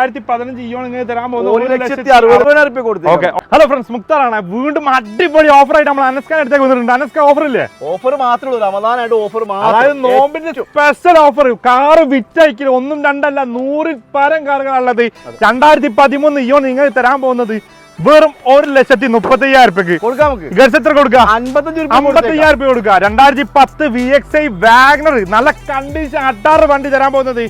രണ്ടായിരത്തി പതിനഞ്ച് ഇയോൺ ഇങ്ങനെ തരാൻ ഒരു ലക്ഷത്തി അറുപതിനായിരം റുപ്യ കൊടുത്തു ഹലോ ഫ്രണ്ട്സ് മുക്താറാണ്. വീണ്ടും അടിപൊളി ഓഫർ ആയിട്ട് നമ്മൾ അനസ്കാൻ എടുത്തേക്ക് വന്നിട്ടുണ്ട്. അനസ്ക ഓഫർ ഇല്ലേ? ഓഫർ മാത്രമേ ഉള്ളൂ. റമദാനായിട്ട് ഓഫർ അതായത് നോമ്പിന്റെ സ്പെഷ്യൽ ഓഫർ കാറ് വിറ്റയക്കിൽ ഒന്നും രണ്ടല്ല നൂറിൽ പരം കാറുകളുള്ളത് രണ്ടായിരത്തി പതിമൂന്ന് ഇയോൺ നിങ്ങൾ തരാൻ പോകുന്നത് വെറും ഒരു ലക്ഷത്തി മുപ്പത്തി അയ്യായിരം രൂപയ്ക്ക് കൊടുക്കാം നമുക്ക്. ഗർസ് എത്ര കൊടുക്കുക അൻപത്തഞ്ച് റുപ്യ അമ്പത്തി അയ്യായിരം രൂപ കൊടുക്കുക രണ്ടായിരത്തി പത്ത് V X I Wagon R നല്ല കണ്ടീഷൻ അട്ടാറ് വണ്ടി തരാൻ പോകുന്നത്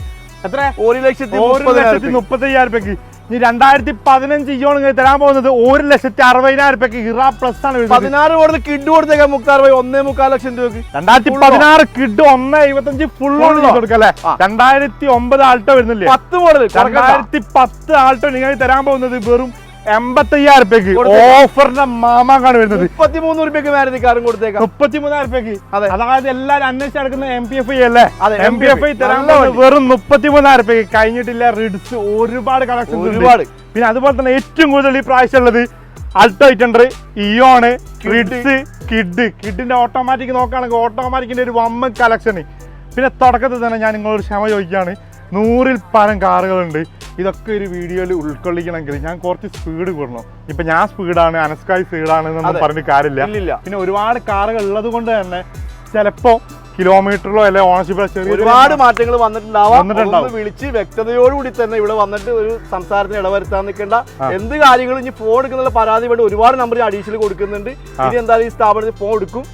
എത്ര? ഒരു ലക്ഷത്തി ഒരു ലക്ഷത്തി റുപ്യ. മുപ്പത്തി അയ്യായിരം രൂപയ്ക്ക് ഇനി രണ്ടായിരത്തി പതിനഞ്ച് ഇയോൺ തരാൻ പോകുന്നത് ഒരു ലക്ഷത്തി അറുപതിനായിരം രൂപയ്ക്ക് ഇറ പ്ലസ് ആണ് പതിനാറ് മോഡൽ കിഡ് കൊടുത്തേക്കാം മുക്കാർ പോയി ഒന്നേ മുക്കാൽ ലക്ഷം രൂപയ്ക്ക്. രണ്ടായിരത്തി പതിനാറ് കിഡ് ഒന്ന് എഴുപത്തഞ്ച് ഫുൾ ഓൺ കൊടുക്കല്ലേ. രണ്ടായിരത്തി ഒമ്പത് ആൾട്ടോ വരുന്നില്ലേ? പത്ത് മോഡൽ രണ്ടായിരത്തി പത്ത് ആൾട്ടോ നിങ്ങൾ തരാൻ പോകുന്നത് വെറും എൺപത്തി അയ്യായിരം രൂപയ്ക്ക്. ഓഫറിന്റെ മാമാക്കാണ് വരുന്നത്. മുപ്പത്തിമൂന്ന് രൂപയ്ക്ക് മാരുതി കാറും കൊടുത്തേക്കാം. മുപ്പത്തിമൂന്നായിരം രൂപയ്ക്ക് അതെ. അതായത് എല്ലാവരും അന്വേഷിച്ച് നടക്കുന്ന എം പി എഫ് ഐ അല്ലേ? എം പി എഫ് ഐ തരാൻ വെറും മുപ്പത്തിമൂന്നായിരം രൂപയ്ക്ക് കഴിഞ്ഞിട്ടില്ല റിഡ്സ് ഒരുപാട് കളക്ഷൻ ഒരുപാട്. പിന്നെ അതുപോലെ തന്നെ ഏറ്റവും കൂടുതൽ ഈ പ്രാവശ്യം ഉള്ളത് Alto eight Eon. Ritz Kwid കിഡിന്റെ automatic നോക്കുകയാണെങ്കിൽ ഓട്ടോമാറ്റിക്കിന്റെ ഒരു വമ്മ കളക്ഷൻ പിന്നെ തുടക്കത്തിൽ തന്നെ ഞാൻ നിങ്ങളോട് ക്ഷമ ചോദിക്കുകയാണ്. നൂറിൽ പരം കാറുകളുണ്ട്. ഇതൊക്കെ ഒരു വീഡിയോയിൽ ഉൾക്കൊള്ളിക്കണമെങ്കിൽ ഞാൻ കുറച്ച് സ്പീഡ് കൂടണം. ഇപ്പൊ ഞാൻ സ്പീഡാണ് അനസ്കായ് സ്പീഡാണ് എന്നൊന്നും പറഞ്ഞിട്ട് കാര്യമില്ല. പിന്നെ ഒരുപാട് കാറുകൾ ഉള്ളത് കൊണ്ട് തന്നെ ചിലപ്പോ കിലോമീറ്ററിലോ അല്ലെ ഓണർഷിപ്പോ ഒരുപാട് മാറ്റങ്ങൾ വന്നിട്ടുണ്ടാവാം. ഒന്ന് വിളിച്ച് വ്യക്തതയോടുകൂടി തന്നെ ഇവിടെ വന്നിട്ട് ഒരു സംസാരത്തിന് ഇടവരുത്താൻ നിൽക്കേണ്ട. എന്ത് കാര്യങ്ങളും ഇനി ഫോൺ എടുക്കുന്ന പരാതി വേണ്ടി ഒരുപാട് നമ്പർ അഡീഷണൽ കൊടുക്കുന്നുണ്ട്. ഇനി എന്തായാലും ഈ സ്ഥാപനത്തിൽ ഫോൺ എടുക്കും.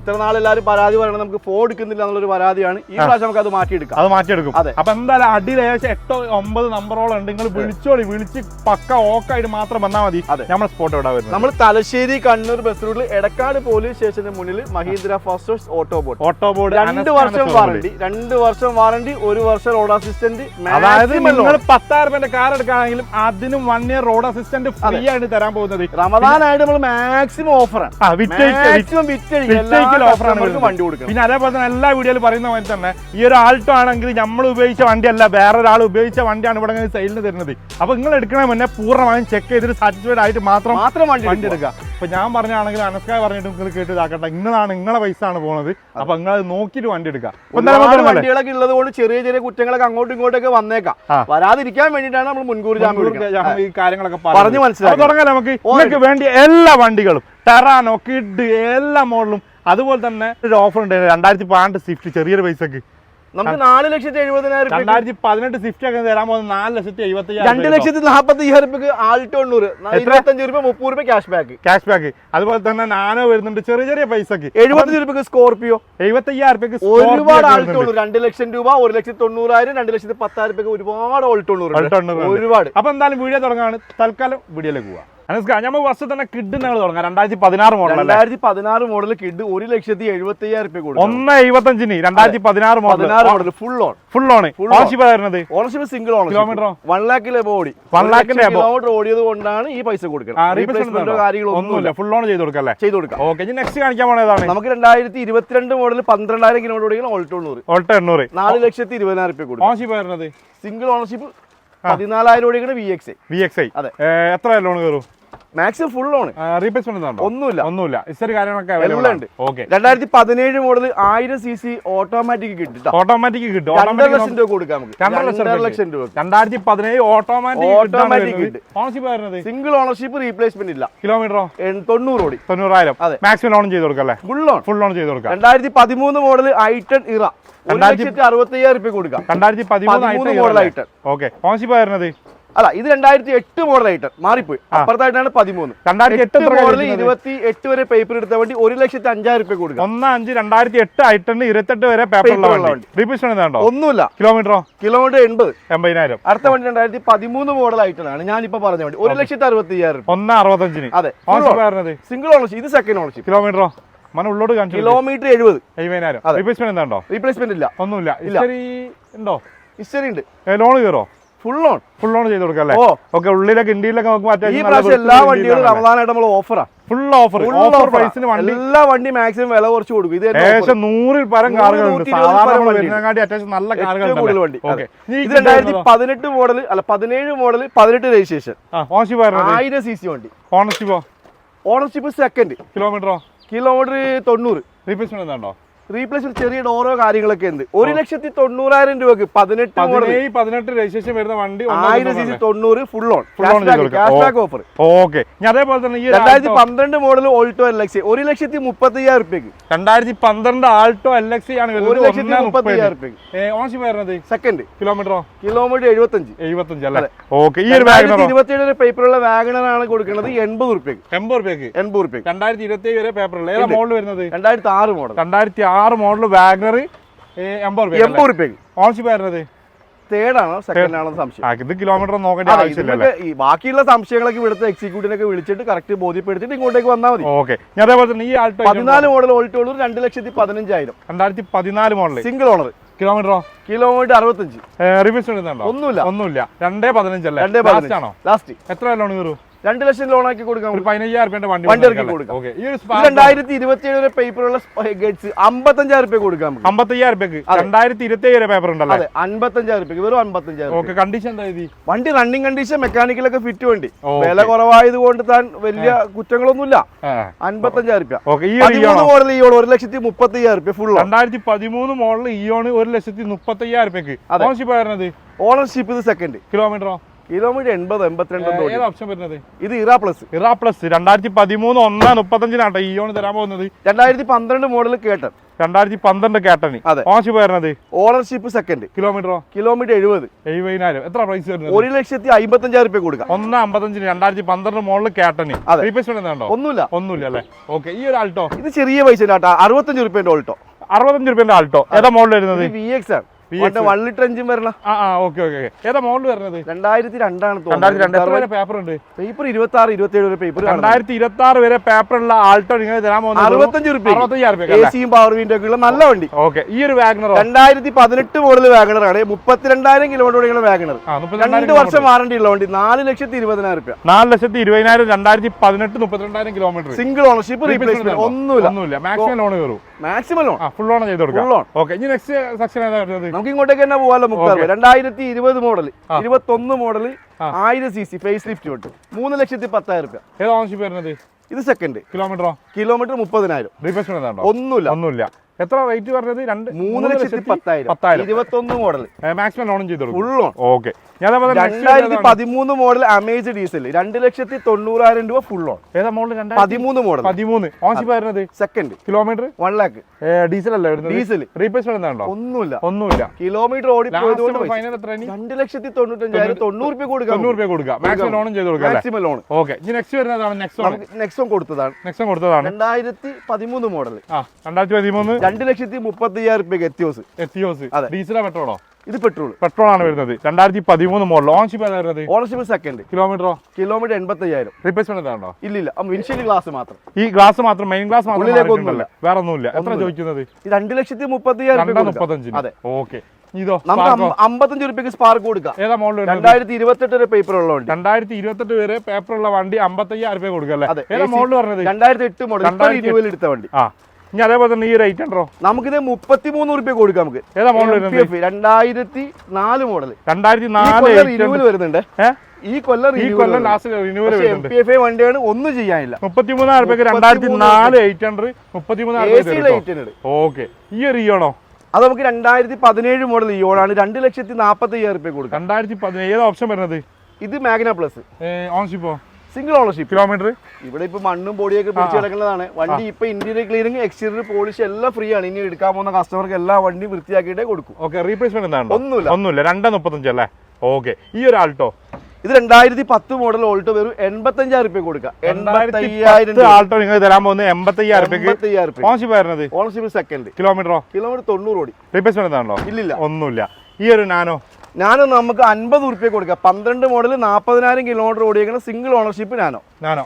ഇത്ര നാൾ എല്ലാവരും പരാതി പറയണം. നമുക്ക് ഫോൺ എടുക്കുന്നില്ല എന്നുള്ളൊരു പരാതിയാണ്. ഈ പ്രാവശ്യം നമുക്ക് അത് മാറ്റിയെടുക്കാം. അത് മാറ്റിയെടുക്കും. അതെ. അപ്പൊ എന്തായാലും അടിയിൽ ഏകദേശം എട്ടോ ഒമ്പത് നമ്പറോളം ഉണ്ട്. നിങ്ങൾ വിളിച്ചോളി. വിളിച്ച് പക്ക ഓക്കായിട്ട് മാത്രം വന്നാൽ മതി. അതെ. നമ്മളെ സ്പോട്ട് എവിടെ വരുന്നത്? നമ്മൾ തലശ്ശേരി കണ്ണൂർ ബസ് റൂട്ടിൽ എടക്കാട് പോലീസ് സ്റ്റേഷന് മുന്നിൽ Mahindra first auto board auto board രണ്ട് വർഷം വാറണ്ടി രണ്ട് വർഷം വാറണ്ടി ഒരു വർഷം റോഡ് അസിസ്റ്റന്റ് അതായത് നിങ്ങൾ പത്തായിരം രൂപന്റെ കാർ എടുക്കുകയാണെങ്കിലും അതിനും one year road assistant free ആയിട്ട് തരാൻ പോകുന്നത്. റമദാനായിട്ട് നമ്മൾ മാക്സിമം ഓഫർ മാക്സിമം ഓഫറാണ് വണ്ടി കൊടുക്കും പിന്നെ അതേപോലെ തന്നെ എല്ലാ വീഡിയോയിൽ പറയുന്ന പോലെ തന്നെ ഈ ഒരു ആൾട്ടോ ആണെങ്കിൽ നമ്മൾ ഉപയോഗിച്ച വണ്ടിയല്ല വേറെ ഒരാൾ ഉപയോഗിച്ച വണ്ടിയാണ് ഇവിടെ സെയിലിന് തരുന്നത്. അപ്പൊ നിങ്ങൾ എടുക്കണ മുന്നേ പൂർണമായും ചെക്ക് ചെയ്തിട്ട് സാറ്റിസ്ഫൈഡ് ആയിട്ട് മാത്രം മാത്രം വണ്ടി എടുക്കുക. അപ്പൊ ഞാൻ പറഞ്ഞാണെങ്കിൽ അനസ്കായ പറഞ്ഞിട്ട് നിങ്ങൾ കേട്ട് ഇതാക്കട്ടെ ഇന്നതാണ് നിങ്ങളെ പൈസ ആണ് പോണത് അപ്പൊ നിങ്ങൾ അത് നോക്കിയിട്ട് വണ്ടി എടുക്കുക നമുക്ക് വണ്ടികളൊക്കെ ഉള്ളത് കൊണ്ട് ചെറിയ ചെറിയ കുറ്റങ്ങളൊക്കെ അങ്ങോട്ടും ഇങ്ങോട്ടൊക്കെ വന്നേക്കാം. വരാതിരിക്കാൻ വേണ്ടിട്ടാണ് നമ്മൾ മുൻകൂർ ജാമ്യം ഈ കാര്യങ്ങളൊക്കെ പറഞ്ഞു മനസ്സിലാക്കി. തുടങ്ങാൻ നമുക്ക്. നിങ്ങൾക്ക് വേണ്ടി എല്ലാ വണ്ടികളും ടെറാനോ കിഡ് എല്ലാ മോഡലും അതുപോലെ തന്നെ ഒരു ഓഫർ ഉണ്ട് രണ്ടായിരത്തി പന്ത്രണ്ട് സ്വിഫ്റ്റ് ചെറിയൊരു പൈസക്ക്. നമുക്ക് നാല് ലക്ഷത്തി എഴുപതിനായിരം രണ്ടായിരത്തി പതിനെട്ട് സ്വിഫ്റ്റ് ഒക്കെ തരാൻ പോകുന്നത് നാല് ലക്ഷത്തി എഴുപത്തി രണ്ട് ലക്ഷത്തി നാൽപ്പത്തി അയ്യായിരം രൂപയ്ക്ക് ആൾട്ടോ എണ്ണൂറ്. ഇരുപത്തഞ്ച് രൂപ മുപ്പത് രൂപ ക്യാഷ് ബാക്ക് ക്യാഷ് ബാക്ക് അതുപോലെ തന്നെ നാനോ വരുന്നുണ്ട് ചെറിയ ചെറിയ പൈസക്ക്. എഴുപത്തഞ്ച് രൂപയ്ക്ക് സ്കോർപിയോ? എഴുപത്തി അയ്യായിരം രൂപയ്ക്ക് ഒരുപാട് ആൾട്ടോ രണ്ട് ലക്ഷം രൂപ ഒരു ലക്ഷത്തി തൊണ്ണൂറായിരം രണ്ട് ലക്ഷത്തി പത്തായിരം രൂപയ്ക്ക് ഒരുപാട് ഓൾട്ടോ. ഒരുപാട്. അപ്പൊ എന്തായാലും വീഡിയോ തുടങ്ങാണ്. തൽക്കാലം വീഡിയോയിലേക്ക് പോവാം. അനുസ്കാരം നമ്മൾ ഫസ്റ്റ് തന്നെ കിഡ് നിങ്ങൾ തുടങ്ങാം രണ്ടായിരത്തി പതിനാറ് മോഡൽ അല്ലേ രണ്ടായിരത്തി പതിനാറ് മോഡൽ കിഡ് ഒരു ലക്ഷത്തി എഴുപത്തി അയ്യായിരം രൂപ കൊടുക്കും ഒന്ന് എഴുപത്തഞ്ചിന് രണ്ടായിരത്തി പതിനാറ് മോഡൽ പതിനാറ് model full on full on ownership വരുന്നത് ownership single on kilometre one ലാഖിലെ ഓടി വൺ above. കിലോമീറ്റർ ഓടിയത് കൊണ്ടാണ് ഈ പൈസ കൊടുക്കുന്നത് കാര്യങ്ങളൊന്നുമില്ല. ഫുൾ ഓൺ ചെയ്ത് കൊടുക്കല്ലേ ചെയ്ത് കൊടുക്കാം. ഓക്കെ ഇനി നെക്സ്റ്റ് കാണിക്കാൻ പോണതാണ് നമുക്ക് രണ്ടായിരത്തി ഇരുപത്തിരണ്ട് മോഡൽ പന്ത്രണ്ടായിരം കിലോമീറ്റർ ഓടിക്കുന്ന ഓൾട്ടോ എണ്ണൂറ്. ഓൾട്ടോ എണ്ണൂറ്. നാല് ലക്ഷത്തി ഇരുപതിനായിരം രൂപ കൊടുക്കും. ഓണർഷിപ്പ് വരുന്നത് സിംഗിൾ ഓണർഷിപ്പ് പതിനാലായിരം രൂപയാണ് V X V X I അതെ. എത്ര ലോൺ കയറും? മാക്സിമം ഫുൾ ഓൺ റീപ്ലേസ്മെന്റ് ഒന്നുമില്ല. ഒന്നുമില്ല. ഇസ്റ്ററി കാര്യങ്ങളൊക്കെ ഉണ്ട്. ഓക്കെ രണ്ടായിരത്തി പതിനേഴ് മോഡൽ ആയിരം സി സി ഓട്ടോമാറ്റിക് കിട്ടും ഓട്ടോമാറ്റിക് കിട്ടും. രണ്ടര ലക്ഷം രൂപ കൊടുക്കാം നമുക്ക്. രണ്ടര ലക്ഷം രൂപ. രണ്ടായിരത്തി പതിനേഴ് ഓട്ടോമാറ്റിക് ഓട്ടോമാറ്റിക് ഉണ്ട്. ഓണർഷിപ്പ് വരുന്നത്? സിംഗിൾ ഓണർഷിപ്പ് റീപ്ലേസ്മെന്റ് ഇല്ല. കിലോമീറ്ററോ തൊണ്ണൂറ് ഓടി തൊണ്ണൂറായിരം. അതെ. മാക്സിമം ലോൺ ചെയ്ത് കൊടുക്കല്ലേ ഫുൾ ഓൺ ഫുൾ ലോൺ ചെയ്ത് കൊടുക്കാം. രണ്ടായിരത്തി പതിമൂന്ന് മോഡൽ ഐട്ടൺ ഇറ. രണ്ടായിരത്തി- അറുപത്തി അയ്യായിരം രൂപ കൊടുക്കാം. രണ്ടായിരത്തി പതിമൂന്ന് മോഡൽ ഐട്ടൺ. ഓക്കെ ഓണർഷിപ്പ് വരുന്നത്? അല്ല ഇത് രണ്ടായിരത്തി എട്ട് മോഡലായിട്ട് മാറിപ്പോയി. അപ്പുറത്തായിട്ടാണ് പതിമൂന്ന്. രണ്ടായിരത്തി എട്ട് മോഡൽ ഇരുപത്തി എട്ട് വരെ പേപ്പർ എടുത്ത വണ്ടി ഒരു ലക്ഷത്തി അഞ്ചായിരം രൂപ കൊടുക്കാം ഒന്ന് അഞ്ച് രണ്ടായിരത്തി എട്ട് ആയിട്ടുണ്ട് ഇരുപത്തെട്ട് വരെ പേപ്പർ വണ്ടി. ഒന്നുമില്ല. കിലോമീറ്ററോ കിലോമീറ്റർ എൺപത്. എൺപതിനായിരം. അടുത്ത വണ്ടി രണ്ടായിരത്തി പതിമൂന്ന് ഞാൻ ഞാനിപ്പോ പറഞ്ഞ വണ്ടി. ഒരു ലക്ഷത്തി അറുപത്തി അയ്യായിരം ഒന്ന് അറുപത്തഞ്ചിന്. അതെ. പറഞ്ഞത് സിംഗിൾ ഓണർഷിപ്പ് ഇത് സെക്കൻഡ് ഓണർഷിപ്പ് കിലോമീറ്ററോ മന ഉള്ളോട് കാണിച്ചു കിലോമീറ്റർ എഴുപത്. എഴുപതിനായിരം. റീപ്ലേസ്മെന്റ് എന്താ റീപ്ലേസ്മെന്റ് ഇല്ല. ഒന്നുമില്ല. ഇല്ല. ഇസ്റ്ററി ഉണ്ടോ? ഹിസ്റ്ററി ഉണ്ട്. ലോൺ കയറോ? ഫുൾ ഓൺ ഫുൾ ഓൺ ചെയ്ത് കൊടുക്കാം അല്ലേ? ഓക്കെ ഉള്ളിലൊക്കെ ഇന്ത്യയിലൊക്കെ നമുക്ക് ഈ പ്രാവശ്യം എല്ലാ വണ്ടികളും റമദാനായിട്ട് നമ്മൾ ഓഫറാ ഫുൾ ഓഫർ ഓഫർ പ്രൈസിന് വണ്ടി. എല്ലാ വണ്ടി മാക്സിമം വില കുറച്ച് കൊടുക്കും. ഇത് ഏകദേശം നൂറിൽ പരം കാറുകൾ കാറുകളുണ്ട്. സാധാരണ. വരുന്നതിനെക്കാട്ടി അത്യാവശ്യം നല്ല കൂടുതൽ വണ്ടി. ഇത് രണ്ടായിരത്തി പതിനെട്ട് മോഡൽ അല്ല പതിനേഴ് മോഡൽ പതിനെട്ട് രജിസ്ട്രേഷൻ ആയിരം സി സി വണ്ടി ഓണർഷിപ്പോ ഓണർഷിപ്പ് സെക്കൻഡ് കിലോമീറ്ററോ കിലോമീറ്റർ തൊണ്ണൂറ്. റീപ്ലേസ്മെന്റ് ഉണ്ടോ റീപ്ലേസ്മെന്റ് ചെറിയ ഡോറോ കാര്യങ്ങളൊക്കെ ഉണ്ട്. ഒരു ലക്ഷത്തി തൊണ്ണൂറായിരം രൂപക്ക് പതിനെട്ട് പതിനെട്ട് രജിസ്ട്രേഷൻ വരുന്ന വണ്ടി ആയിരം സി സി തൊണ്ണൂറ് full on cash back offer okay. അതേപോലെ തന്നെ ഈ രണ്ടായിരത്തി പന്ത്രണ്ട് മോഡൽ ഓൾട്ടോ എൽ എക്സ് ഒരു ലക്ഷത്തി മുപ്പത്തി അയ്യായിരം രൂപയ്ക്ക് രണ്ടായിരത്തി പന്ത്രണ്ട് ആൾട്ടോ എൽ എക്സ് ആണ് ഒരു ലക്ഷത്തി മുപ്പത്തി അയ്യായിരം രൂപയ്ക്ക് ഓണർഷിപ്പ് വരുന്നത്? സെക്കൻഡ് കിലോമീറ്ററോ കിലോമീറ്റർ എഴുപത്തഞ്ച്. എഴുപത്തഞ്ച് അല്ലേ? ഓക്കെ. ഈ ഒരു ഇരുപത്തിയേഴ് പേപ്പറുള്ള വാഗണർ ആണ് കൊടുക്കുന്നത് എൺപത് രൂപയ്ക്ക് എൺപത് രൂപയ്ക്ക് എൺപത് രൂപയ്ക്ക് രണ്ടായിരത്തി ഇരുപത്തി ഏഴ് വരെ പേപ്പറുള്ള ഏതാ മോഡൽ വരുന്നത്? രണ്ടായിരത്തി ആറ് മോഡൽ രണ്ടായിരത്തി ആറ് മോഡൽ വാഗണർ എൺപത് എൺപത് റുപ്യക്ക്. ഓൺഷിപ്പ് വരുന്നത് തേർഡ് ആണോ? സെക്കൻഡ് ആണോ സംശയം. ഇത് കിലോമീറ്റർ നോക്കേണ്ട ആവശ്യമില്ല ഈ ബാക്കിയുള്ള സംശയങ്ങളൊക്കെ ഇവിടുത്തെ എക്സിക്യൂട്ടീവിനൊക്കെ വിളിച്ചിട്ട് കറക്റ്റ് ബോധ്യപ്പെടുത്തിട്ട് ഇങ്ങോട്ടേക്ക് വന്നാൽ മതി. ഓക്കെ ഞാൻ അതേപോലെ തന്നെ ഈ ആൾട്ടോ പതിനാല് മോഡൽ ഓൾട്ടോ ഉള്ളൂ രണ്ട് ലക്ഷത്തി പതിനഞ്ചായിരം. രണ്ടായിരത്തി പതിനാല് മോഡൽ സിംഗിൾ ഓണർ കിലോമീറ്ററോ കിലോമീറ്റർ അറുപത്തഞ്ച്. വരുന്നുണ്ടോ ഒന്നുമില്ല. ഒന്നുമില്ല. രണ്ടേ പതിനഞ്ചല്ലേ? രണ്ടേ ആണോ? ലാസ്റ്റ് എത്ര ലോൺ കയറും രണ്ട് ലക്ഷം ലോൺ ആക്കി കൊടുക്കാം പതിനയ്യായിരം വണ്ടി വണ്ടി കൊടുക്കാം. ഇറക്കി കൊടുക്കാം. രണ്ടായിരത്തി ഇരുപത്തി ഏഴ് പേപ്പറുള്ള ഗേറ്റ്സ് അമ്പത്തഞ്ചായിരം രൂപ കൊടുക്കാം അമ്പത്തയ്യായിരം രൂപയ്ക്ക് രണ്ടായിരത്തി ഇരുപത്തി ഏഴ് പേപ്പർ ഉണ്ടല്ലോ? അതെ അമ്പത്തഞ്ചായിരം റുപ്യ വെറും അമ്പത്തഞ്ചായിരം ഓക്കെ കണ്ടീഷൻ വണ്ടി റണ്ണിങ് കണ്ടീഷൻ മെക്കാനിക്കലൊക്കെ ഫിറ്റ് വണ്ടി. വില കുറവായത് കൊണ്ട് താൻ വലിയ കുറ്റങ്ങളൊന്നുമില്ല. അമ്പത്തഞ്ചായിരം റുപ്യ. ഓക്കെ ഈ ഒരു മോഡൽ ഇയോൺ ഒരു ലക്ഷത്തി മുപ്പത്തി അയ്യായിരം റുപ്യ ഫുൾ രണ്ടായിരത്തി പതിമൂന്ന് മോഡൽ ഇയോൺ ഒരു ലക്ഷത്തി മുപ്പത്തയ്യായിരം രൂപയ്ക്ക് അതെ. ഓണർഷിപ്പ് ഓണർഷിപ്പ് ഇത് സെക്കൻഡ് കിലോമീറ്ററോ കിലോമീറ്റർ എൺപത് എൺപത്തിരണ്ട് ഓപ്ഷൻ വരുന്നത്? ഇത് ഇറ പ്ലസ് ഇറ പ്ലസ് രണ്ടായിരത്തി പതിമൂന്ന് ഒന്ന് മുപ്പത്തഞ്ചിനാട്ടോ ഇയോണ് തരാൻ പോകുന്നത്. രണ്ടായിരത്തി പന്ത്രണ്ട് മോഡൽ കേട്ടൻ രണ്ടായിരത്തി പന്ത്രണ്ട് കേട്ടണി. ഓൺഷിപ്പ് വരുന്നത്? ഓണർഷിപ്പ് സെക്കൻഡ് കിലോമീറ്ററോ? കിലോമീറ്റർ എഴുപത്. എഴുപതിനായിരം. എത്ര പ്രൈസ് വരുന്നത്? ഒരു ലക്ഷത്തി അമ്പത്തഞ്ചായിരം രൂപ കൊടുക്കാം. ഒന്ന് അമ്പത്തഞ്ചിന് രണ്ടായിരത്തി പന്ത്രണ്ട് മോഡൽ കേട്ടണി. റീപ്ലേസ്മെന്റ് എന്താണ്ടോ ഒന്നുമില്ല. ഒന്നുമില്ല അല്ലേ? ഓക്കെ ഈ ഒരു ആൾട്ടോ ഇത് ചെറിയ പൈസ അറുപത്തഞ്ച് റുപ്യന്റെ ഓൾട്ടോ അറുപത്തഞ്ച് റുപ്യന്റെ ആൾട്ടോ ഏതാ മോഡൽ വരുന്നത്? വി എക്സ് ആണ്. വൺ ലിറ്റർ എഞ്ചിൻ വരണ ആ ആ ഓക്കെ ഓക്കെ ഏതാ മോഡൽ വരുന്നത്? രണ്ടായിരത്തി രണ്ടാണ് രണ്ടായിരത്തി രണ്ട്. വരെ പേപ്പർ ഉണ്ട്? പേപ്പർ ഇരുപത്തി ആറ് ഇരുപത്തി ഏഴ് പേപ്പർ രണ്ടായിരത്തി ഇരുപത്തി ആറ് വരെ പേപ്പറുള്ള ആൾട്ടോ നിങ്ങൾ തരാൻ പോകുന്നത് അറുപത്തഞ്ച് റുപ്യ അറുപത്തയ്യായിരം എ രൂപ സിയും പവർ വിൻഡോ ഒക്കെ ഉള്ള നല്ല വണ്ടി. ഓക്കെ ഈ ഒരു വാഗ്നർ രണ്ടായിരത്തി പതിനെട്ട് മോഡൽ വാഗണർ ആണ്. മുപ്പത്തിരണ്ടായിരം കിലോമീറ്റർ വാഗണർ ആ രണ്ട് വർഷം വാറണ്ടി ഉള്ള വണ്ടി. നാല് ലക്ഷത്തി ഇരുപതിനായിരം റുപ്യ നാല് ലക്ഷത്തി ഇരുപതിനായിരം രണ്ടായിരത്തി പതിനെട്ട് മുപ്പത്തിരണ്ടായിരം കിലോമീറ്റർ സിംഗിൾ ഓണർഷിപ്പ് റീപ്ലേസ്മെന്റ് ഒന്നുമില്ല. ഒന്നുമില്ല. മാക്സിമം ലോൺ കയറും. മാക്സിമം ലോൺ ഫുൾ ലോൺ ചെയ്ത് കൊടുക്കാം. ഓക്കെ ഇനി നെക്സ്റ്റ് സെക്ഷൻ നമുക്ക് ഇങ്ങോട്ടേക്ക് തന്നെ പോകാമല്ലോ മുക്താർ രണ്ടായിരത്തി ഇരുപത് മോഡൽ. ഇരുപത്തൊന്ന് മോഡൽ. ആയിരം സി സി ഫേസ് ലിഫ്റ്റ് തൊട്ട് മൂന്ന് ലക്ഷത്തി പത്തായിരം രൂപ ഏത് ഓണർഷിപ്പ് വരുന്നത്? ഇത് സെക്കൻഡ് കിലോമീറ്ററോ കിലോമീറ്റർ മുപ്പതിനായിരം. ഒന്നുമില്ല. ഒന്നുമില്ല. എത്ര റേറ്റ് പറഞ്ഞത്? രണ്ട് മൂന്ന് ലക്ഷത്തി പത്തായിരം. പത്തായിരം. ഇരുപത്തൊന്ന് മോഡൽ മാക്സിമം ലോണും ചെയ്തു ഫുൾ ഓക്കെ ഞാൻ രണ്ടായിരത്തി പതിമൂന്ന് മോഡൽ അമേജ് ഡീസൽ രണ്ട് ലക്ഷത്തി തൊണ്ണൂറായിരം രൂപ ഫുൾ ലോൺ ഏതാ മോഡൽ പതിമൂന്ന് മോഡൽ പതിമൂന്ന്. ഓൺഷിപ്പ് ആയിരുന്നത് second kilometre one lakh diesel അല്ല ഡീസൽ റീപ്ലേസ്മെന്റ് എന്താണോ ഒന്നുമില്ല. ഒന്നുമില്ല. കിലോമീറ്റർ ഇനി? രണ്ട് ലക്ഷത്തി തൊണ്ണൂറ്റഞ്ചായിരം. തൊണ്ണൂറ് രൂപ കൊടുക്കാം. തൊണ്ണൂറ് രൂപ കൊടുക്കാം. മാക്സിമം ലോണും ചെയ്ത് കൊടുക്കാം അല്ലേ? മാക്സിമം ലോൺ ഓക്കെ ഇനി നെക്സ്റ്റ് വരുന്നതാണ് നെക്സ്റ്റ് നെക്സ്റ്റ് കൊടുത്തതാണ്. നെക്സ്റ്റ് കൊടുത്തതാണ്. രണ്ടായിരത്തി പതിമൂന്ന് മോഡൽ ആ രണ്ടായിരത്തി പതിമൂന്ന്. രണ്ട് ലക്ഷത്തി മുപ്പത്തി അയ്യായിരം റുപ്യക്ക് എത്തിയോസ്. എത്തിയോസ്. അതെ. ഡീസലോ പെട്രോളോ? ഇത് പെട്രോൾ പെട്രോൾ ആണ് വരുന്നത്. രണ്ടായിരത്തി പതിമൂന്ന് മോഡൽ ഓൺഷിപ്പ് ഏതാ വരുന്നത്? ഓണർഷിപ്പ് സെക്കൻഡ് കിലോമീറ്ററോ കിലോമീറ്റർ എൺപത്തി അയ്യായിരം റീപ്ലേസ്മെന്റ് ഇല്ല ഇല്ല വിൻഷീൽ ഗ്ലാസ് മാത്രം. ഈ ഗ്ലാസ് മാത്രം മെയിൻ ഗ്ലാസ് മാത്രം? വേറെ ഒന്നുമില്ല. എത്ര. ചോദിക്കുന്നത്? രണ്ട് ലക്ഷത്തി മുപ്പത്തി അയ്യായിരം. മുപ്പത്തഞ്ചിന്. അതെ. ഓക്കെ ഇതോ നമുക്ക് അമ്പത്തഞ്ച് രൂപയ്ക്ക് സ്പാർക്ക് കൊടുക്കാം. ഏതാ മോഡൽ രണ്ടായിരത്തി ഇരുപത്തെട്ട് വരെ പേപ്പർ ഉള്ള വണ്ടി. രണ്ടായിരത്തി ഇരുപത്തെട്ട് വരെ പേപ്പർ ഉള്ള വണ്ടി അമ്പത്തയ്യായിരം രൂപ കൊടുക്കല്ലേ ഏതാ മോഡൽ പറഞ്ഞത്? രണ്ടായിരത്തി എട്ട് മോഡൽ എടുത്ത വണ്ടി. ആ. ഇനി അതേപോലെ തന്നെ ഈ റേറ്റ് ഉണ്ടോ നമുക്കിത് മുപ്പത്തിമൂന്ന് റുപ്യ കൊടുക്കാം നമുക്ക്. ഏതാ മോഡൽ രണ്ടായിരത്തി നാല് മോഡൽ രണ്ടായിരത്തി നാല് വരുന്നുണ്ട്. ഈ കൊല്ലം ഈ കൊല്ലം ലാസ്റ്റ് റിന്യൂവൽ വണ്ടിയാണ് ഒന്നും ചെയ്യാനില്ല. മുപ്പത്തിമൂന്നായിരം രൂപയ്ക്ക് രണ്ടായിരത്തി നാല് എയ്റ്റ് ഹൺഡ്രഡ് മുപ്പത്തിമൂന്നായിരം രൂപ ഓക്കെ. ഈ ഒരു ഇയോണോ അത് നമുക്ക് രണ്ടായിരത്തി പതിനേഴ് മോഡൽ ഇയോണാണ് രണ്ട് ലക്ഷത്തി നാൽപ്പത്തി അയ്യായിരം റുപ്യ കൊടുക്കാം. രണ്ടായിരത്തി പതിനേഴ് ഏതാ ഓപ്ഷൻ വരുന്നത്? ഇത് മാഗ്ന പ്ലസ് ഓൺഷിപ്പോ സിംഗിൾ ഓണർഷിപ്പ് കിലോമീറ്റർ ഇവിടെ ഇപ്പൊ മണ്ണും ബോഡിയൊക്കെ പിടിച്ച് കിടക്കുന്നതാണ്. വണ്ടി ഇപ്പൊ ഇന്റീരിയർ ക്ലീനിങ് എക്സ്റ്റീരിയർ പോളിഷ് എല്ലാം ഫ്രീ ആണ്. ഇനി എടുക്കാൻ പോകുന്ന കസ്റ്റമർക്ക് എല്ലാ വണ്ടിയും വൃത്തിയാക്കിയിട്ടേ കൊടുക്കും. ഓക്കെ റീപ്ലേസ്മെന്റ് എന്താണ് ഒന്നുമില്ല. ഒന്നുമില്ല. രണ്ട് മുപ്പത്തഞ്ച് അല്ലേ? ഓക്കെ ഈ ഒരു ആൾട്ടോ? ഇത് രണ്ടായിരത്തി പത്ത് മോഡൽ ഓൾട്ടോ വെറും എൺപത്തഞ്ചായിരം റുപ്യ കൊടുക്കുക എൺപത്തി രണ്ടായിരത്തി അയ്യായിരം പത്ത് ആൾട്ടോ നിങ്ങൾ തരാൻ പോകുന്നത് എൺപത്തയ്യായിരം രൂപയ്ക്ക് എൺപത്തി അയ്യായിരം റുപ്യ ഓൺഷിപ്പ് വരുന്നത് ഓണർഷിപ്പ് സെക്കൻഡ് കിലോമീറ്ററോ കിലോമീറ്റർ തൊണ്ണൂറ് ഓടി റീപ്ലേസ്മെന്റ് എന്താണല്ലോ ഇല്ലില്ല. ഒന്നുമില്ല. ഈ ഒരു നാനോ? ഞാനോ നമുക്ക് അൻപത് റുപ്യ കൊടുക്കാം. പന്ത്രണ്ട് മോഡൽ നാൽപ്പതിനായിരം കിലോമീറ്റർ ഓടിയേക്കുന്ന സിംഗിൾ ഓണർഷിപ്പ് ഞാനോ ഞാനോ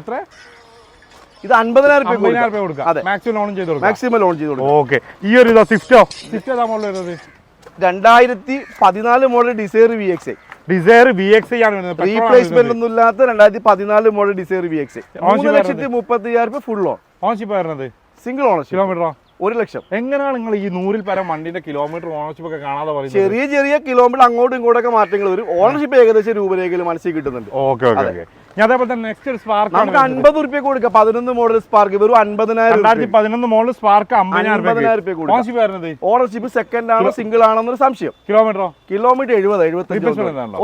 എത്ര? ഇത് അൻപതിനായിരം രൂപ കൊടുക്കാം. അതെ. മാക്സിമം ലോണും ചെയ്ത് കൊടുക്കാം. മാക്സിമം ലോൺ ചെയ്ത് കൊടുക്കാം. ഓക്കെ ഈ ഒരു ഇതോ സ്വിഫ്റ്റോ സ്വിഫ്റ്റ് ഏതാ മോഡൽ വരുന്നത്? രണ്ടായിരത്തി പതിനാല് model Dzire V X Dzire V X ആണ് വരുന്നത്. റീപ്ലേസ്മെന്റ് ഒന്നും ഇല്ലാത്ത രണ്ടായിരത്തി പതിനാല് മോഡൽ ഡിസൈർ വി എക്സ് മൂന്ന് ലക്ഷത്തി മുപ്പത്തി അയ്യായിരം രൂപ ഫുൾ ലോൺ ഓൺഷിപ്പ് വരുന്നത് സിംഗിൾ ഓണർഷിപ്പ് കിലോമീറ്ററോ ഒരു ലക്ഷം. എങ്ങനെയാണ് നിങ്ങൾ ഈ നൂറിൽ പരം വണ്ടിന്റെ കിലോമീറ്റർ ഓണർഷിപ്പ് ഒക്കെ കാണാതെ പറയുന്നത്? ചെറിയ ചെറിയ കിലോമീറ്റർ അങ്ങോട്ടും ഇങ്ങോട്ടൊക്കെ മാറ്റങ്ങൾ വരും. ഓണർഷിപ്പ് ഏകദേശം രൂപരേഖയിൽ മനസ്സിൽ കിട്ടുന്നുണ്ട്. ഓക്കെ ഓക്കെ ഓക്കെ ഞാൻ അതേപോലെ തന്നെ നെക്സ്റ്റ് സ്പാർക്ക് നമുക്ക് അൻപത് റുപ്യ കൊടുക്കാം. പതിനൊന്ന് മോഡൽ സ്പാർക്ക് വെറും അൻപതിനായിരം രണ്ടായിരത്തി പതിനൊന്ന് സ്പാർക്ക് അമ്പതിനായിരം വരുന്നത് ഓണർഷിപ്പ് സെക്കൻഡ് ആണോ സിംഗിൾ ആണോ എന്നൊരു സംശയം. കിലോമീറ്ററോ കിലോമീറ്റർ എഴുപത്?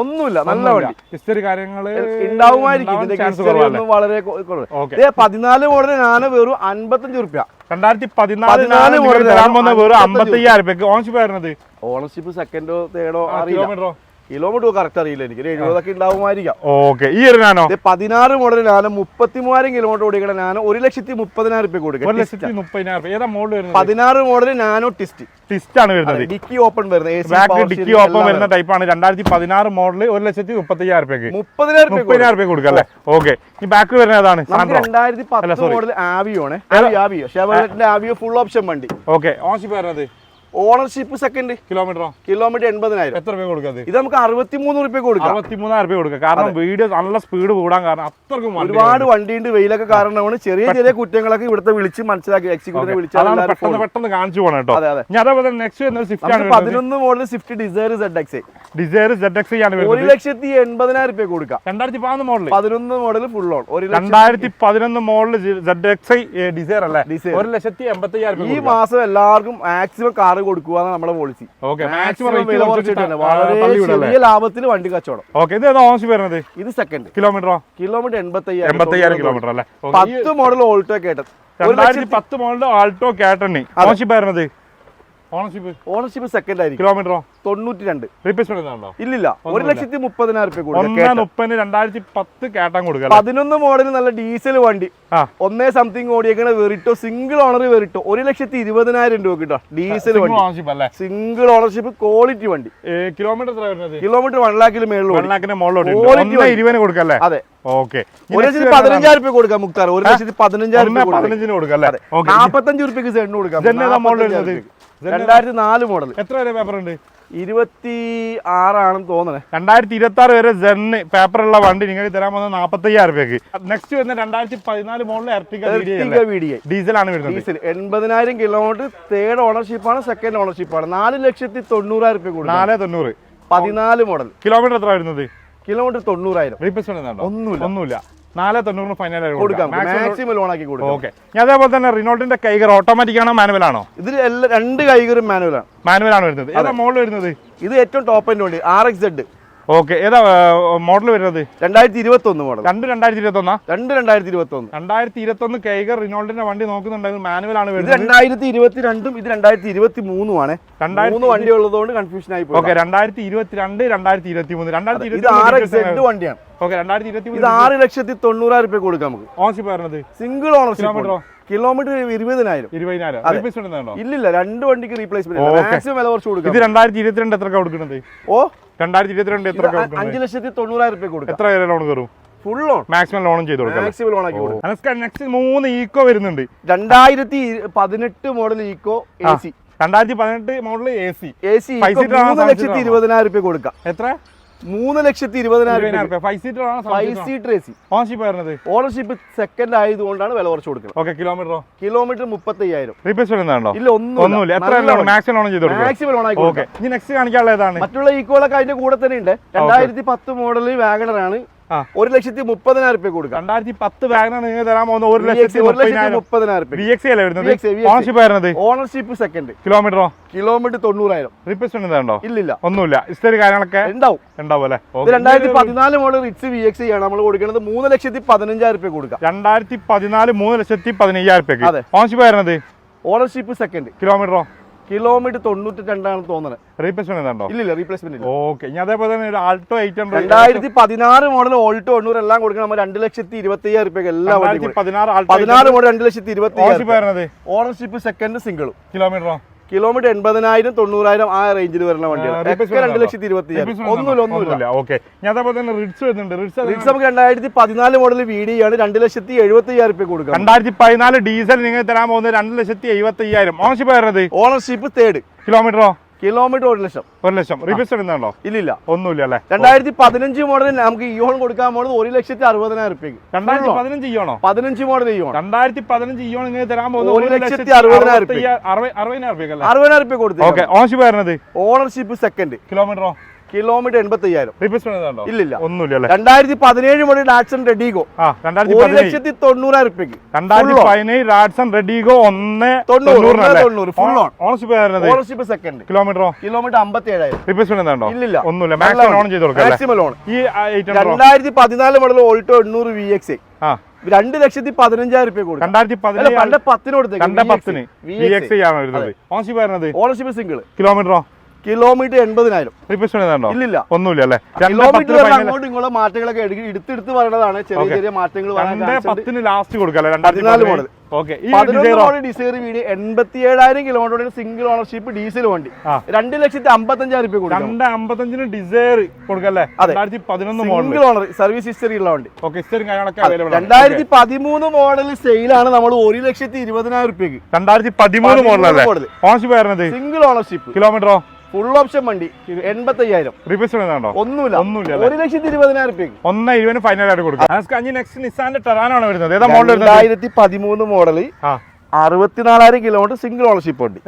ഒന്നുമില്ല നല്ല വണ്ടി. ഹിസ്റ്ററി ഉണ്ടാവുമായിരിക്കും. വളരെ കുറവ്. പതിനാല് മോഡൽ ഞാൻ വെറും അൻപത്തഞ്ച് റുപ്യ രണ്ടായിരത്തി പതിനാല് പതിനാല് model തരാൻ ആണ് വെറും അമ്പത്തി അയ്യായിരം വരുന്നത് ഓണർഷിപ്പ് സെക്കൻഡോ തേർഡോ കിലോമീറ്ററോ കിലോമീറ്റർ കറക്റ്റ് അറിയില്ല എനിക്ക്. ഒരു എഴുപതൊക്കെ ഉണ്ടാവുമായിരിക്കാം. ഓക്കെ. ഈ ഒരു നാനോ? പതിനാറ് മോഡൽ നാനോ മുപ്പത്തി മൂവായിരം കിലോമീറ്റർ ഓടിക്കണ നാനോ ഒരു ലക്ഷത്തി മുപ്പതിനായിരം റുപ്യ ഒരു ലക്ഷത്തി മുപ്പതിനായിരം ഏതാ മോഡൽ വരുന്നത്? പതിനാറ് മോഡൽ നാനോ ടിസ്റ്റ് ടിസ്റ്റ് ആണ് വരുന്നത്. ഡിക്കി ഓപ്പൺ വരുന്നത്. ബാക്ക് ഡിക്കി ഓപ്പൺ വരുന്ന വരുന്ന ടൈപ്പാണ് രണ്ടായിരത്തി പതിനാറ് മോഡൽ ഒരു ലക്ഷത്തി മുപ്പത്തി അയ്യായിരം രൂപയ്ക്ക് മുപ്പതിനായിരം മുപ്പതിനായിരം രൂപ കൊടുക്കാം അല്ലേ? ഓക്കെ. ഈ ബാക്ക് വരുന്ന ഏതാണ്? രണ്ടായിരത്തി പത്ത് മോഡൽ ആവിയോ ആണ്. ആവിയോ ആവിയോ ഷെവർലെറ്റിന്റെ ആവിയോ ഫുൾ ഓപ്ഷൻ വണ്ടി. ഓക്കെ. ഓസി വരുന്നത് ഓണർഷിപ്പ് സെക്കൻഡ് കിലോമീറ്ററോ കിലോമീറ്റർ എൺപതിനായിരം. എത്ര രൂപ കൊടുക്കാം ഇത്? നമുക്ക് അറുപത്തിമൂന്ന് റുപ്യ കൊടുക്കാം. അറുപത്തി മൂന്നായിരം രൂപ കൊടുക്കാം. കാരണം വീഡിയോ നല്ല സ്പീഡ് കൂടാൻ കാരണം അത്രക്കും ഒരുപാട് വണ്ടിയുണ്ട് വെയിലൊക്കെ കാരണമാണ്. ചെറിയ ചെറിയ കുറ്റങ്ങളൊക്കെ ഇവിടുത്തെ വിളിച്ച് മനസ്സിലാക്കി എക്സിക്യൂട്ടീവ് വിളിച്ചാൽ പെട്ടെന്ന് പെട്ടെന്ന് കാണിച്ചു പോകണം കേട്ടോ. ഞാൻ അതേപോലെ നെക്സ്റ്റ് സ്വിഫ്റ്റ് ആണ് പതിനൊന്ന് model Swift Dzire Z X Dzire Z X ആണ് ഒരു വരുന്നത് ലക്ഷത്തി എൺപതിനായിരം റുപ്യ കൊടുക്കാം. രണ്ടായിരത്തി പതിനൊന്ന് മോഡൽ പതിനൊന്ന് മോഡൽ ഫുൾ ഓൺ ഒരു ലക്ഷം രണ്ടായിരത്തി പതിനൊന്ന് മോഡൽ സെഡ് എക്സ് ഡിസയർ അല്ലേ. ഒരു ലക്ഷത്തി എൺപത്തി ഈ മാസം എല്ലാവർക്കും മാക്സിമം കാറ് കൊടുക്കുക നമ്മുടെ പോളിസി വളരെ ലാഭത്തിൽ വണ്ടി കച്ചവടം. വരുന്നത്? ഇത് സെക്കൻഡ് കിലോമീറ്ററോ കിലോമീറ്റർ എൺപത്തി എൺപത്തി അയ്യായിരം കിലോമീറ്റർ അല്ലേ? പത്ത് മോഡൽ ഓൾട്ടോ കേട്ടത് രണ്ടായിരത്തി പത്ത് മോഡൽ ആൾട്ടോ കാറ്റണി ആവശ്യം വരുന്നത് ഓണർഷിപ്പ് ഓണർഷിപ്പ് സെക്കൻഡ് ആയിരിക്കും. കിലോമീറ്ററോ തൊണ്ണൂറ്റി രണ്ട് റീപ്ലേസ്മെന്റ് ഉണ്ടോ ഇല്ലില്ല. ഒരു. ലക്ഷത്തി മുപ്പതിനായിരം റുപ്യ കൊടുക്കാം. ഒന്നേ മുപ്പതിന് രണ്ടായിരത്തി പത്ത് കേട്ടാൻ കൊടുക്കുക പതിനൊന്ന് മോഡൽ നല്ല ഡീസൽ വണ്ടി. ഒന്നേ സംതിങ് ഓടിയേക്കണ വെറിട്ടോ സിംഗിൾ ഓണർ വെറിട്ടോ. ഒരു ലക്ഷത്തി ഇരുപതിനായിരം രൂപ കിട്ടോ ഡീസൽ വണ്ടി. സിംഗിൾ ഓണർഷിപ്പ് ക്വാളിറ്റി വണ്ടി. കിലോമീറ്റർ കിലോമീറ്റർ വൺ ലാഖിന് മേളിൽ കൊടുക്കല്ലേ അതെ. ഓക്കെ ഒരു ലക്ഷത്തി പതിനഞ്ചായിരം രൂപ കൊടുക്കാം മുക്താർ ഒരു ലക്ഷത്തി പതിനഞ്ചായിരം രൂപ കൊടുക്കാം. പതിനഞ്ചിന് ഓക്കെ നാപ്പത്തഞ്ച് റുപ്യക്ക് സെണ്ണു കൊടുക്കാം. ഇതെന്നേതാ model 45 വരുന്നത്? റുപ്യക്ക്. രണ്ടായിരത്തി നാല് മോഡൽ എത്ര വരെ പേപ്പർ ഉണ്ട് ഇരുപത്തി ആറാണെന്ന് തോന്നണേ. രണ്ടായിരത്തി ഇരുപത്തി ആറ് വരെ ജെന്ന് പേപ്പറുള്ള വണ്ടി നിങ്ങൾക്ക് തരാൻ പോകുന്നത് നാൽപ്പത്തി അയ്യായിരം രൂപയ്ക്ക്. നെക്സ്റ്റ് വരുന്ന രണ്ടായിരത്തി പതിനാല് മോഡൽ എർട്ടിക വീഡിയ ആണ് വരുന്നത്. ഡീസൽ എൺപതിനായിരം കിലോമീറ്റർ തേർഡ് ഓണർഷിപ്പാണ് സെക്കൻഡ് ഓണർഷിപ്പാണ് നാല് ലക്ഷത്തി തൊണ്ണൂറായിരം രൂപ കൂടുതൽ നാല് തൊണ്ണൂറ്. പതിനാല് മോഡൽ കിലോമീറ്റർ എത്ര വരുന്നത്? കിലോമീറ്റർ തൊണ്ണൂറായിരം. ഒന്നുമില്ല. ഒന്നുമില്ല. നാല് തൊണ്ണൂറിന് ഫൈനൽ കൊടുക്കാം. മാക്സിമം ലോൺ ആക്കി കൊടുക്കാം. ഓക്കെ ഞാൻ അതേപോലെ തന്നെ റിനോൾട്ടിന്റെ കൈകർ ഓട്ടോമാറ്റിക് ആണോ മാനുവൽ ആണോ? ഇതിൽ രണ്ട് കൈകറും മാനുവൽ ആണ്. മാനുവൽ ആണ് വരുന്നത്. ഏതാ മോഡൽ വരുന്നത്? ഇത് ഏറ്റവും ടോപ്പ് എൻഡ് വണ്ടി ആർ എക്സ് സെഡ് ഓക്കെ ഏതാ മോഡൽ വരുന്നത്? രണ്ടായിരത്തി ഇരുപത്തി ഒന്ന് മോഡൽ. രണ്ട് രണ്ടായിരത്തി ഇരുപത്തി ഒന്നാ രണ്ട് രണ്ടായിരത്തി ഇരുപത്തി ഒന്ന് രണ്ടായിരത്തി ഇരുപത്തി ഒന്ന് കൈകർ റിനോൾഡിന്റെ വണ്ടി നോക്കുന്നുണ്ടെങ്കിൽ മാനുവൽ ആണ് ഇത് വരുന്നത്. രണ്ടായിരത്തി ഇരുപത്തി രണ്ടും ഇത് രണ്ടായിരത്തി ഇരുപത്തി മൂന്നുമാണ് രണ്ടായിരത്തി മൂന്ന് വണ്ടി ഉള്ളതുകൊണ്ട് കൺഫ്യൂഷൻ ആയി ഓക്കെ രണ്ടായിരത്തി ഇരുപത്തി രണ്ട് രണ്ടായിരത്തി ഇരുപത്തി മൂന്ന് രണ്ടായിരത്തി ഇത് ഇരുപത്തി വണ്ടിയാണ്. ഓക്കെ രണ്ടായിരത്തി ഇരുപത്തി ഇത് മൂന്ന് ആറ് ലക്ഷത്തി തൊണ്ണൂറായിരം രൂപ കൊടുക്കാം നമുക്ക്. ഓൺഷിപ്പ് വരുന്നത്? Single ownership? കിലോമീറ്റർ ഇരുപതിനായിരം. ഇരുപതിനായിരം. ഇല്ലില്ല രണ്ട് വണ്ടിക്ക് റീപ്ലേസ്മെന്റ്. മാക്സിമം വില കുറച്ച് ഇത് കൊടുക്കാം. രണ്ടായിരത്തി ഇരുപത്തിരണ്ട് എത്ര കൊടുക്കുന്നത്? ഓ രണ്ടായിരത്തി ഇരുപത്തിരണ്ട് എത്ര അഞ്ച് ലക്ഷത്തി തൊണ്ണൂറായിരം രൂപ കൊടുക്കാം. എത്ര വരെ ലോൺ കയറും? ഫുൾ ലോൺ മാക്സിമം ലോൺ ചെയ്ത് കൊടുക്കാം മാക്സിമം ലോൺ ആക്കി കൊടുക്കാം. നെക്സ്റ്റ് മൂന്ന് ഈക്കോ വരുന്നുണ്ട്. രണ്ടായിരത്തി പതിനെട്ട് മോഡൽ ഈക്കോ എ സി രണ്ടായിരത്തി പതിനെട്ട് model A C A C ലക്ഷത്തി ഇരുപതിനായിരം രൂപ കൊടുക്കാം. എത്ര? മൂന്ന് ലക്ഷത്തി ഇരുപതിനായിരം ഇരുപതിനായിരം രൂപ. രൂപ five seater A C ownership വരുന്നത് ഓണർഷിപ്പ് സെക്കൻഡ് ആയതുകൊണ്ടാണ് വില കുറച്ച് കൊടുക്കുന്നത്. ഓക്കെ കിലോമീറ്ററോ കിലോമീറ്റർ മുപ്പത്തി അയ്യായിരം റീപ്ലേസ്മെന്റ് ഇല്ല ഒന്നും ഒന്നുമില്ല. എത്ര മാക്സിമം ലോൺ ചെയ്തു മാക്സിമം ലോൺ ആയിക്കോട്ടെ ഓക്കെ ഇനി നെക്സ്റ്റ് കാണിക്കാനുള്ള ഏതാണ്? മറ്റുള്ള ഈക്കോളൊക്കെ അതിന്റെ കൂടെ തന്നെ ഉണ്ട്. രണ്ടായിരത്തി പത്ത് മോഡൽ വാഗണർ ആണ്. ആ. ഒരു ലക്ഷത്തി മുപ്പതിനായിരം രൂപ കൊടുക്കാം. രണ്ടായിരത്തി പത്ത് വാഗനാണ് നിങ്ങൾ തരാൻ പോകുന്ന ഒരു ലക്ഷത്തി ഒരു ലക്ഷത്തി മുപ്പതിനായിരം. ഓണർഷിപ്പ് രൂപ ബി എക്സ് അല്ലേ വരുന്നത്? Ownership VX. വരുന്നത് ഓണർഷിപ്പ് സെക്കൻഡ് കിലോമീറ്ററോ കിലോമീറ്റർ തൊണ്ണൂറായിരം. റീപ്ലേസ്മെന്റ് ഉണ്ടോ ഇല്ലില്ല. ഒന്നുമില്ല. ഇസ്റ്ററി കാര്യങ്ങളൊക്കെ ഉണ്ടാവും ഉണ്ടാവും അല്ലേ? രണ്ടായിരത്തി പതിനാല് മോഡൽ റിച്ച് വി എക്സ് ആണ് നമ്മൾ കൊടുക്കുന്നത്. മൂന്ന് ലക്ഷത്തി പതിനഞ്ചായിരം രൂപ കൊടുക്കാം. രണ്ടായിരത്തി പതിനാല് മൂന്ന് ലക്ഷത്തി പതിനയ്യായിരം രൂപ ഓണർഷിപ്പ് ആയിരുന്നത്? വരുന്നത് ഓണർഷിപ്പ് സെക്കൻഡ് കിലോമീറ്ററോ കിലോമീറ്റർ തൊണ്ണൂറ്റി രണ്ടാണ് തോന്നുന്നത് റീപ്ലേസ്മെന്റ് ഉണ്ടോ ഇല്ല. റീപ്ലേസ്മെന്റ് ഓക്കെ ഇനി അതേപോലെ തന്നെ ഒരു ആൾട്ടോ എയ്റ്റ് ഹൺഡ്രഡ് രണ്ടായിരത്തി പതിനാറ് മോഡൽ ഓൾട്ടോ എണ്ണൂറ് എല്ലാം കൊടുക്കണം. നമ്മൾ രണ്ട് ലക്ഷത്തി ഇരുപത്തി അയ്യായിരം രൂപയ്ക്ക് എല്ലാം പതിനാറ് മോഡൽ രണ്ട് ലക്ഷത്തി ഇരുപത്തി ഓണർഷിപ്പ് സെക്കൻഡ് സിംഗിളും കിലോമീറ്ററോ കിലോമീറ്റർ എൺപതിനായിരം തൊണ്ണൂറായിരം ആ റേഞ്ചിൽ വരുന്ന വണ്ടിയാണ് രണ്ട് ലക്ഷത്തി ഇരുപത്തി ഒന്നുമില്ല ഒന്നുമില്ല. ഓക്കെ ഞാൻ അതേപോലെ തന്നെ റിഡ്സ് വരുന്നുണ്ട്. റിഡ്സ് നമുക്ക് രണ്ടായിരത്തി പതിനാല് മോഡൽ വീഡിയാണ് ആണ് രണ്ട് ലക്ഷത്തി എഴുപത്തി അയ്യായിരം രൂപ കൊടുക്കുക രണ്ടായിരത്തി പതിനാല് ഡീസൽ നിങ്ങൾ തരാൻ പോകുന്നത് രണ്ട് ലക്ഷത്തി എഴുപത്തി അയ്യായിരം ഓണർഷിപ്പ് വരുന്നത് ഓണർഷിപ്പ് തേർഡ് കിലോമീറ്ററോ കിലോമീറ്റർ ഒരു ലക്ഷം. ഒരു ലക്ഷം. റീപ്ലേസ് ഉണ്ടോ ഇല്ലില്ല. ഒന്നുമില്ല അല്ലേ? രണ്ടായിരത്തി പതിനഞ്ച് മോഡൽ നമുക്ക് ഇയോൺ കൊടുക്കാൻ പോകുന്നത് ഒരു ലക്ഷത്തി അറുപതിനായിരം റുപ്യക്ക്. രണ്ടായിരത്തി പതിനഞ്ച് മോഡൽ ഇയോൺ രണ്ടായിരത്തി പതിനഞ്ച് ഇയോൺ ഇങ്ങനെ തരാൻ ഒരു പോകുന്നത് ലക്ഷത്തി അറുപതിനായിരം അറുപതിനായിരം റുപ്യ കൊടുത്തു വരുന്നത്? ഓണർഷിപ്പ് സെക്കൻഡ് കിലോമീറ്ററോ കിലോമീറ്റർ എൺപത്തി അയ്യായിരം ഇല്ലില്ല. ഒന്നുമില്ല രണ്ടായിരത്തി പതിനേഴ് മണി ഡാറ്റ്സൺ റെഡിഗോ ഒരു ലക്ഷത്തി തൊണ്ണൂറായിരം റുപ്യക്ക് രണ്ടായിരത്തി പതിനേഴ് ഡാറ്റ്സൺ റെഡിഗോ ഒന്ന് തൊണ്ണൂറ്, full on. Ownership ownership second കിലോമീറ്ററോ? Kilometre അമ്പത്തി ഏഴായിരം റീപ്ലേസ് ഇല്ല ഇല്ലില്ല. ഒന്നുമില്ല. മാക്സിമം ഓൺ ചെയ്ത് കൊടുക്കാം മാക്സിമം ലോൺ ഈ രണ്ടായിരത്തി പതിനാല് മോഡൽ ഓൾട്ടോ എണ്ണൂറ് വി എക്സ് ആ. രണ്ട് ലക്ഷത്തി പതിനഞ്ചായിരം റുപ്യ കൊടുക്കും. രണ്ടായിരത്തി പതിനേഴ് പണ്ട് പത്തിന് കൊടുത്തേക്ക് ഓണർഷിപ്പ് സിംഗിൾ കിലോമീറ്ററോ കിലോമീറ്റർ എൺപതിനായിരം. ഇല്ല ഇല്ലില്ല. ഒന്നുമില്ല അല്ലേ? കിലോമീറ്റർ അങ്ങോട്ടും ഇങ്ങോട്ടും മാറ്റങ്ങളൊക്കെ എടുത്ത് എടുത്തെടുത്ത് പറയണതാണ്. ചെറിയ ചെറിയ മാറ്റങ്ങൾ പത്തിന് ലാസ്റ്റ് കൊടുക്കാം പതിനാല് മോഡൽ ഡിസൈർ വീട് എൺപത്തി ഏഴായിരം കിലോമീറ്റർ സിംഗിൾ ഓണർഷിപ്പ് ഡീസൽ വണ്ടി. രണ്ട് ലക്ഷത്തി അമ്പത്തഞ്ചായിരം രൂപ രണ്ട് അമ്പത്തഞ്ചിന് ഡിസൈർ കൊടുക്കല്ലേ. രണ്ടായിരത്തി പതിനൊന്ന് സിംഗിൾ ഓണർ സർവീസ് ഹിസ്റ്ററി ഉള്ള വണ്ടി. ഓക്കെ രണ്ടായിരത്തി പതിമൂന്ന് മോഡൽ സെയിലാണ് നമ്മൾ ഒരു ലക്ഷത്തി ഇരുപതിനായിരം രൂപയ്ക്ക് രണ്ടായിരത്തി പതിമൂന്ന് മോഡൽ. ഓണർഷിപ്പ് സിംഗിൾ ഓണർഷിപ്പ് കിലോമീറ്ററോ ഫുൾ ഓപ്ഷൻ വണ്ടി. എൺപത്തയ്യായിരം. ഒന്നുമില്ല ഒന്നുമില്ല ഒരു ലക്ഷത്തി ഇരുപതിനായിരം ഒന്ന് ഇരുപതിന് ഫൈനൽ കൊടുക്കാം. നെക്സ്റ്റ് നിസാന്റെ ടെറാനാണ് വരുന്നത്. ഏതാ മോഡൽ വരുന്നത്? രണ്ടായിരത്തി പതിമൂന്ന് മോഡൽ അറുപത്തിനാലായിരം കിലോമീറ്റർ സിംഗിൾ ഓണർഷിപ്പ് ഉണ്ട്.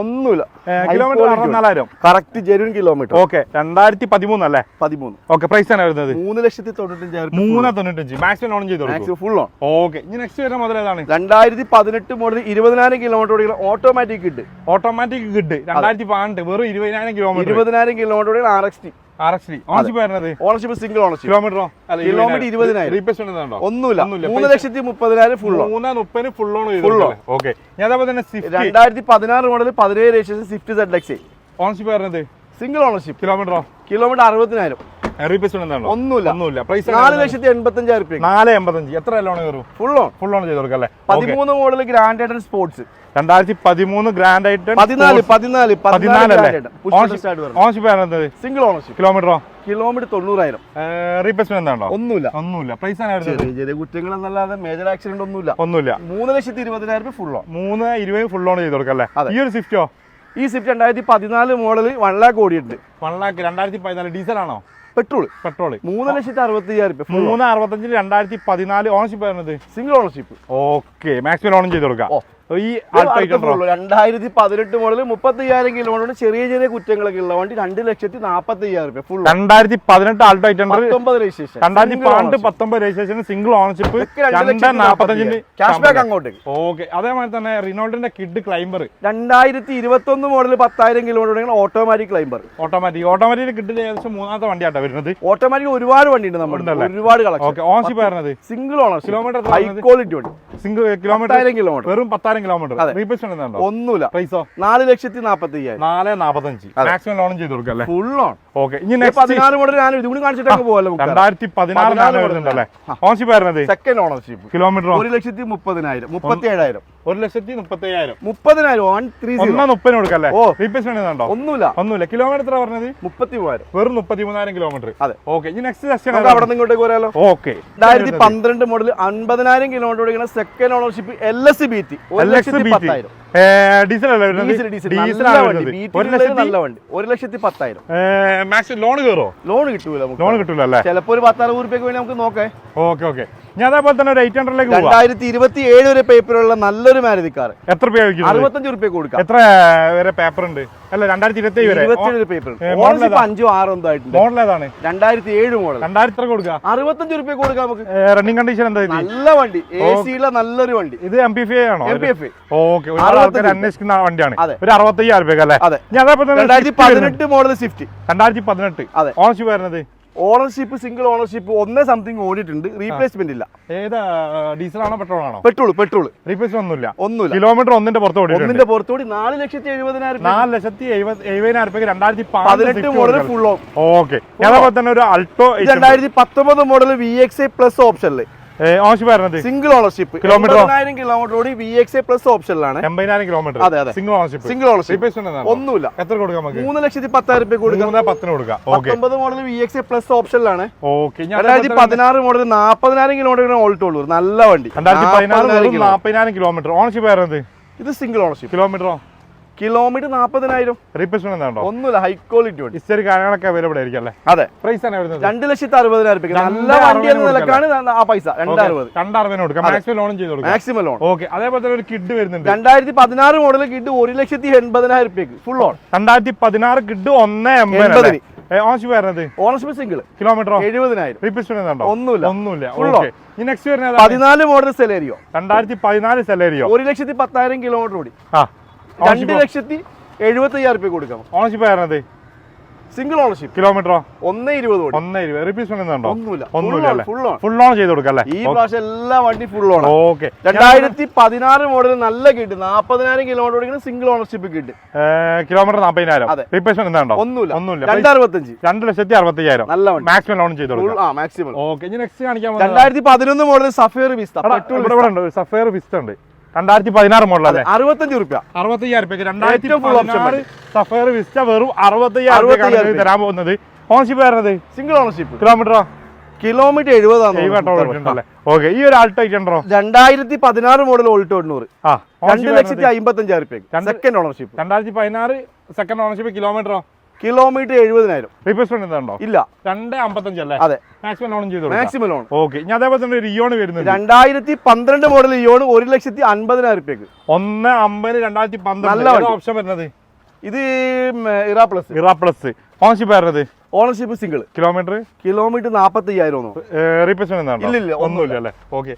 ഒന്നുമില്ല. Kilometre correct genuine kilometre okay രണ്ടായിരത്തി പതിമൂന്ന് അല്ലേ? പതിമൂന്ന്. ഓക്കെ പ്രൈസ് ആണ് വരുന്നത്? മൂന്ന് ലക്ഷത്തി തൊണ്ണൂറ്റഞ്ചായിരം മൂന്ന് തൊണ്ണൂറ്റഞ്ച്. മാക്സിമം ഓൺ ചെയ്തു ഫുൾ ഓൺ ഓക്കെ ഇനി നെക്സ്റ്റ് വരുന്ന മുതൽ ഏതാണ്? രണ്ടായിരത്തി പതിനെട്ട് മോഡൽ ഇരുപതിനായിരം കിലോമീറ്റർ ഓട്ടോമാറ്റിക് ഉണ്ട് ഓട്ടോമാറ്റിക് കിഡ്. രണ്ടായിരത്തി പന്ത്രണ്ട് വെറും ഇരുപതിനായിരം കിലോമീറ്റർ ഇരുപതിനായിരം kilometre R X T ownership single ownership കിലോമീറ്ററോ kilometre ഇരുപതിനായിരം. റീപ്ലേസ് ഉണ്ടോ? ഒന്നുമില്ല. ഒന്നുമില്ല. മൂന്ന് ലക്ഷത്തി മുപ്പതിനായിരം ഫുൾ ഓൺ മൂന്ന് മുപ്പതിന് ഫുൾ ഓൺ. ഓക്കെ ഞാൻ അതേപോലെ തന്നെ സ്വിഫ്റ്റ് രണ്ടായിരത്തി പതിനാറ് മോഡൽ പതിനേഴ് registration Swift Z X ownership വരുന്നത് സിംഗിൾ ഓണർഷിപ്പ് കിലോമീറ്ററോ കിലോമീറ്റർ അറുപതിനായിരം. ഒന്നുമില്ല. ഒന്നുമില്ല. പ്രൈസ് നാല് ലക്ഷത്തി എൺപത്തഞ്ചായിരം രൂപ നാല് എൺപത്തഞ്ച്. എത്ര ലോൺ കയറും? ഫുൾ ഓൺ ഫുൾ ഓൺ ചെയ്ത് കൊടുക്കല്ലേ പതിമൂന്ന് മോഡൽ ഗ്രാൻഡ് ആയിട്ട് സ്പോർട്സ് രണ്ടായിരത്തി പതിമൂന്ന് ഗ്രാൻഡ് ആയിട്ട് പതിനാല് പതിനാല് പതിനാല് അല്ലേ പതിനാല് ഓണർഷിപ്പ് വരുന്നത് സിംഗിൾ ഓണർഷിപ്പ് കിലോമീറ്ററോ കിലോമീറ്റർ തൊണ്ണൂറായിരം. എന്താണോ? ഒന്നുമില്ല. ഒന്നുമില്ല. പ്രൈസ് ചെറിയ ചെറിയ കുറ്റങ്ങൾ എന്നല്ലാതെ മേജർ ആക്സിഡന്റ് ഒന്നുമില്ല. ഒന്നുമില്ല. മൂന്ന് ലക്ഷത്തി ഇരുപതിനായിരം രൂപ ഫുൾ ഓൺ മൂന്ന് ഇരുപത് ഫുൾ ഓൺ ചെയ്ത് കൊടുക്കല്ലേ ഈ ഒരു സ്വിഫ്റ്റോ ഈ സ്വിഫ്റ്റ് രണ്ടായിരത്തി പതിനാല് മോഡൽ വൺ ലാക്ക് ഓടിയിട്ടുണ്ട് വൺ ലാക്ക് രണ്ടായിരത്തി പതിനാല്. ഡീസൽ ആണോ? പെട്രോൾ പെട്രോൾ മൂന്ന് ലക്ഷത്തി അറുപത്തി അയ്യായിരം രൂപ മൂന്ന് അറുപത്തഞ്ചിന് രണ്ടായിരത്തി പതിനാല് ownership single ownership okay maximum on ചെയ്ത് കൊടുക്കാം. ഓ. ഈ രണ്ടായിരത്തി പതിനെട്ട് മോഡൽ മുപ്പത്തി അയ്യായിരം കിലോമീറ്റർ ചെറിയ ചെറിയ കുറ്റങ്ങളൊക്കെ ഉള്ള വണ്ടി രണ്ട് ലക്ഷത്തി നാപ്പത്തി അയ്യായിരം രൂപ ഫുൾ രണ്ടായിരത്തി പതിനെട്ട് ആൾട്ടോ എയ്റ്റ് ഹൺഡ്രഡ് പത്തൊമ്പത് രജിസ്ട്രേഷൻ രണ്ടായിരത്തി പന്ത്രണ്ട് പത്തൊമ്പത് registration single ownership cash back അങ്ങോട്ട്. ഓക്കെ അതേമാതിരി തന്നെ റിനോൾഡിന്റെ കിഡ് ക്ലൈംബർ രണ്ടായിരത്തി ഇരുപത്തി ഒന്ന് മോഡൽ പത്തായിരം kilometre automatic climber automatic automatic കിഡിൽ ഏകദേശം മൂന്നാമത്തെ വണ്ടിയാട്ടോ വരുന്നത്. ഓട്ടോമാറ്റിക് ഒരുപാട് വണ്ടി ഉണ്ട് നമ്മുടെ? ഒരുപാട് കളക്ഷൻ ഓക്കെ ഓണർഷിപ്പ് വരുന്നത് single owner kilometre high quality വണ്ടി. സിംഗിൾ കിലോമീറ്റർ ആയിരം കിലോമീറ്റർ വെറും പത്തായിരം കിലോമീറ്റർ. റീപ്ലേസ് ഉണ്ടോ ഒന്നുമില്ല. പ്രൈസോ നാല് ലക്ഷത്തി നാപ്പത്തി അയ്യായിരം നാല് നാപ്പത്തഞ്ച്. മാക്സിമം ലോൺ ചെയ്ത് കൊടുക്കല്ലേ ഫുൾ ഓൺ ഓക്കെ ഇനി പതിനാറ് മോഡൽ ഞാൻ ഇതും കൂടി കാണിച്ചിട്ടൊക്കെ പോകല്ലോ രണ്ടായിരത്തി പതിനാറ് പതിനാല് വരുന്നുണ്ടല്ലേ. ഓണർഷിപ്പ് ആയിരുന്നത് സെക്കൻഡ് ഓണർഷിപ്പ് കിലോമീറ്ററോ ഒരു ലക്ഷത്തി മുപ്പതിനായിരം. മുപ്പത്തി ഏഴായിരം ഒരു ലക്ഷത്തി മുപ്പത്തി അയ്യായിരം മുപ്പതിനായിരം വൺ ത്രീ സീറോ മുപ്പതിന് കൊടുക്കല്ലേ ഓ. റീപ്ലേസ് ഉണ്ടോ ഒന്നുമില്ല. ഒന്നുമില്ല. കിലോമീറ്റർ എത്ര പറഞ്ഞത്? മുപ്പത്തി മൂവായിരം വെറും മുപ്പത്തി മൂന്നായിരം കിലോമീറ്റർ അതെ. ഓക്കെ ഇനി നെക്സ്റ്റ് സെക്ഷൻ അവിടെ ഇങ്ങോട്ടേക്ക് വരാലോ? ഓക്കെ രണ്ടായിരത്തി പന്ത്രണ്ട് മോഡൽ അൻപതിനായിരം കിലോമീറ്റർ ഓടിക്കുന്ന second ownership L S B T ഒരു ലക്ഷത്തി പത്തായിരം. ലോൺ കയറോ ലോൺ കിട്ടൂല ലോൺ കിട്ടൂല അല്ലേ? ചിലപ്പോ ഒരു രൂപയ്ക്ക് വേണ്ടി നമുക്ക് നോക്കേ. Okay okay. ഞാൻ അതേപോലെ തന്നെ ഒരു എയ്റ്റ് ഹൺഡ്രഡിലേക്ക് പോവാം. രണ്ടായിരത്തി ഇരുപത്തി ഏഴ് വരെ പേപ്പറുള്ള നല്ലൊരു മാരുതി കാർ എത്ര അറുപത്തഞ്ച് രൂപയ്ക്ക് കൊടുക്കാം. എത്ര വരെ പേപ്പർ ഉണ്ട് അല്ല രണ്ടായിരത്തി ഇരുപത്തി ഇരുപത്തിയേഴ് പേപ്പർ മോഡൽ? അഞ്ചോ ആറോ എന്തോ ആയിട്ടുണ്ട്. മോഡൽ ഏതാണ്? രണ്ടായിരത്തി ഏഴ് മോഡൽ. രണ്ടായിരത്തി എത്ര കൊടുക്കുക അറുപത്തഞ്ച് രൂപയ്ക്ക് കൊടുക്കാം നമുക്ക്. റണ്ണിംഗ് കണ്ടീഷൻ എന്താ നല്ല വണ്ടി. എ സിയിലെ നല്ലൊരു വണ്ടി. ഇത് എം പി ആണോ? എം പി എഫ് ഓക്കെ ആൾക്കാർ അന്വേഷിക്കുന്ന വണ്ടിയാണ്. ഒരു അറുപത്തയ്യായിരം രൂപ അല്ലേ അതെ. രണ്ടായിരത്തി. പതിനെട്ട് മോഡൽ സ്വിഫ്റ്റ് രണ്ടായിരത്തി പതിനെട്ട്. അതെ. ഓണർഷിപ്പ് വരുന്നത്? ഓണർഷിപ്പ് സിംഗിൾ ഓണർഷിപ്പ് ഒന്നേ സംതിങ് ഓടിയിട്ടുണ്ട്. റീപ്ലേസ്മെന്റ് ഇല്ല. ഏതാ ഡീസൽ ആണോ പെട്രോൾ ആണോ പെട്രോൾ പെട്രോൾ റീപ്ലേസ്മെന്റ് ഒന്നുമില്ല. ഒന്നുമില്ല. കിലോമീറ്റർ ഒന്നിന്റെ പുറത്തോടി ഒന്നിന്റെ പുറത്തോടി നാല് ലക്ഷത്തി എഴുപതിനായിരം രൂപ. നാല് ലക്ഷത്തി എഴുപതിനായിരം രൂപയ്ക്ക് രണ്ടായിരത്തി പതിനെട്ട് മോഡൽ ഫുൾ ഓൺ ഓക്കെ അതേപോലെ തന്നെ ഒരു അൾട്ടോ രണ്ടായിരത്തി പത്തൊമ്പത് model V X A plus ഓപ്ഷനിൽ ഓണർഷിപ്പ് വരുന്നത് single ownership? Kilometre kilometre V X plus ഓപ്ഷനിലാണ് എൺപതിനായിരം കിലോമീറ്റർ അതെ, അതെ. സിംഗിൾ ഓണർഷിപ്പ് സിംഗിൾ ഓണർഷിപ്പ് ഒന്നുമില്ല. എത്ര കൊടുക്കാം നമുക്ക്? മൂന്ന് ലക്ഷത്തി പത്തായിരം രൂപ കൊടുക്കാം. പത്തിന് കൊടുക്കാം. പത്തൊമ്പത് മോഡൽ വി എക്സ് പ്ലസ് ഓപ്ഷനിലാണ് ഓക്കെ രണ്ടായിരത്തി പതിനാറ് മോഡൽ നാൽപ്പതിനായിരം കിലോമീറ്റർ ഓൾട്ടുള്ളൂ നല്ല വണ്ടി. രണ്ടായിരത്തി പതിനാറ് 40,000 നാൽപ്പതിനായിരം കിലോമീറ്റർ ഓണർഷിപ്പ് വരുന്നത് ഇത് സിംഗിൾ ഓണർഷിപ്പ് കിലോമീറ്ററോ കിലോമീറ്റർ നാൽപ്പതിനായിരം റീപ്ലേസ്മെന്റ് ഉണ്ടോ ഒന്നുമില്ല ഹൈ ക്വാളിറ്റി ഉണ്ട്. കാര്യങ്ങളൊക്കെ അവൈലബിൾ ആയിരിക്കും അല്ലേ? അതെ. പ്രൈസ് ആണ് വരുന്നത്? രണ്ട് ലക്ഷത്തി അറുപതിനായിരം നല്ല വണ്ടി എന്ന നിലക്കാണ് ആ പൈസ. രണ്ടറുപത്. രണ്ടറുപതിന് കൊടുക്കാം. മാക്സിമം ലോണും ചെയ്ത് കൊടുക്കാം. മാക്സിമം ലോൺ ഓക്കെ അതേപോലെ തന്നെ ഒരു കിഡ് വരുന്നുണ്ട്. രണ്ടായിരത്തി പതിനാറ് മോഡൽ കിഡ് ഒരു ലക്ഷത്തി എൺപതിനായിരം രൂപയ്ക്ക് ഫുൾ ഓൺ രണ്ടായിരത്തി പതിനാറ് കിഡ് ഒന്ന് എൺപത് എൺപതിന്. വരുന്നത്? ഓണർഷിപ്പ് സിംഗിൾ കിലോമീറ്ററോ എഴുപതിനായിരം. റീപ്ലേസ്മെന്റ് ഒന്നുമില്ല. ഒന്നുമില്ല. ഓക്കെ നെക്സ്റ്റ് വരുന്നത്? പതിനാല് മോഡൽ സെലേരിയോ രണ്ടായിരത്തി പതിനാല് സെലേരിയോ ഒരു ലക്ഷത്തി പത്തായിരം കിലോമീറ്റർ ഓടി. ആ. രണ്ട് ലക്ഷത്തി എഴുപത്തി അയ്യായിരം റുപ്യ കൊടുക്കാം ഓണർഷിപ്പ് ആയിരുന്നത് സിംഗിൾ ഓണർഷിപ്പ് കിലോമീറ്ററോ ഒന്ന് ഇരുപത് ഓടി ഒന്നേ ഇരുപത്. റിപ്പീസ് ഉണ്ടോ? ഒന്നുമില്ല. ഒന്നുമില്ല ഫുൾ ഓൺ ഫുൾ ഓൺ ചെയ്ത് കൊടുക്കാം അല്ലേ? ഈ പ്രാവശ്യം എല്ലാ വണ്ടി ഫുൾ ഓൺ ഓക്കെ രണ്ടായിരത്തി പതിനാറ് മോഡൽ നല്ല കിട്ടും. നാപ്പതിനായിരം കിലോമീറ്റർ ഓടിക്കുന്ന സിംഗിൾ ഓണർഷിപ്പ് കിട്ടി. കിലോമീറ്റർ നാപ്പതിനായിരം. അതെ. റിപ്പീസ് ഉണ്ടോ? ഒന്നുമില്ല. ഒന്നുമില്ല. രണ്ട് അറുപത്തഞ്ച്. രണ്ട് ലക്ഷത്തി അറുപത്തയ്യായിരം. നല്ല വണ്ടി. മാക്സിമം ലോൺ ചെയ്ത് ഫുൾ ആ മാക്സിമം ഓക്കെ ഇനി നെക്സ്റ്റ് കാണിക്കാൻ പോകുന്നത് രണ്ടായിരത്തി പതിനൊന്ന് model Sapphire Vista Sapphire Vista ഉണ്ട്. രണ്ടായിരത്തി പതിനാറ് മോഡൽ അല്ലേ? അറുപത്തഞ്ച് റുപ്യ അറുപത്തയ്യായിരം രൂപയ്ക്ക് രണ്ടായിരത്തി പതിനാറ് സഫയർ വിസ്റ്റ വെറും അറുപത്തയ്യായിരം തരാൻ പോകുന്നത്. ഓണർഷിപ്പ് വരുന്നത് സിംഗിൾ ഓണർഷിപ്പ് കിലോമീറ്ററോ കിലോമീറ്റർ എഴുപതാണ് ഓക്കെ ഈ ഒരു ആൾട്ടോ ഉണ്ടോ? രണ്ടായിരത്തി പതിനാറ് മോഡൽ ഓൾട്ടോ എണ്ണൂറ്. ആ രണ്ട് ലക്ഷത്തി അമ്പത്തഞ്ചായിരം റുപ്യ സെക്കൻഡ് ഓണർഷിപ്പ് രണ്ടായിരത്തി പതിനാറ് സെക്കൻഡ് ഓണർഷിപ്പ് കിലോമീറ്ററോ കിലോമീറ്റർ എഴുപതിനായിരം. റീപ്ലേസ്മെന്റ് ഇല്ല. രണ്ട് അമ്പത്തഞ്ചല്ലേ? അതെ. മാക്സിമം ലോൺ ചെയ്തു കൊടുക്കാം. മാക്സിമം ലോൺ ഓക്കെ ഇനി അതേപോലെ തന്നെ ഒരു ഇയോണ് വരുന്നത് രണ്ടായിരത്തി പന്ത്രണ്ട് മോഡൽ ഇയോണ് ഒരു ലക്ഷത്തി അൻപതിനായിരം രൂപയ്ക്ക് ഒന്ന് അമ്പത് രണ്ടായിരത്തി പന്ത്രണ്ട്. ഓപ്ഷൻ വരുന്നത്? ഇത് Era plus Era plus ownership ആയിരുന്നത് ഓണർഷിപ്പ് സിംഗിൾ കിലോമീറ്റർ കിലോമീറ്റർ നാപ്പത്തി അയ്യായിരം റീപ്ലേസ്മെന്റ് ഇല്ല ഇല്ല ഒന്നുമില്ല. അല്ലേ ഓക്കെ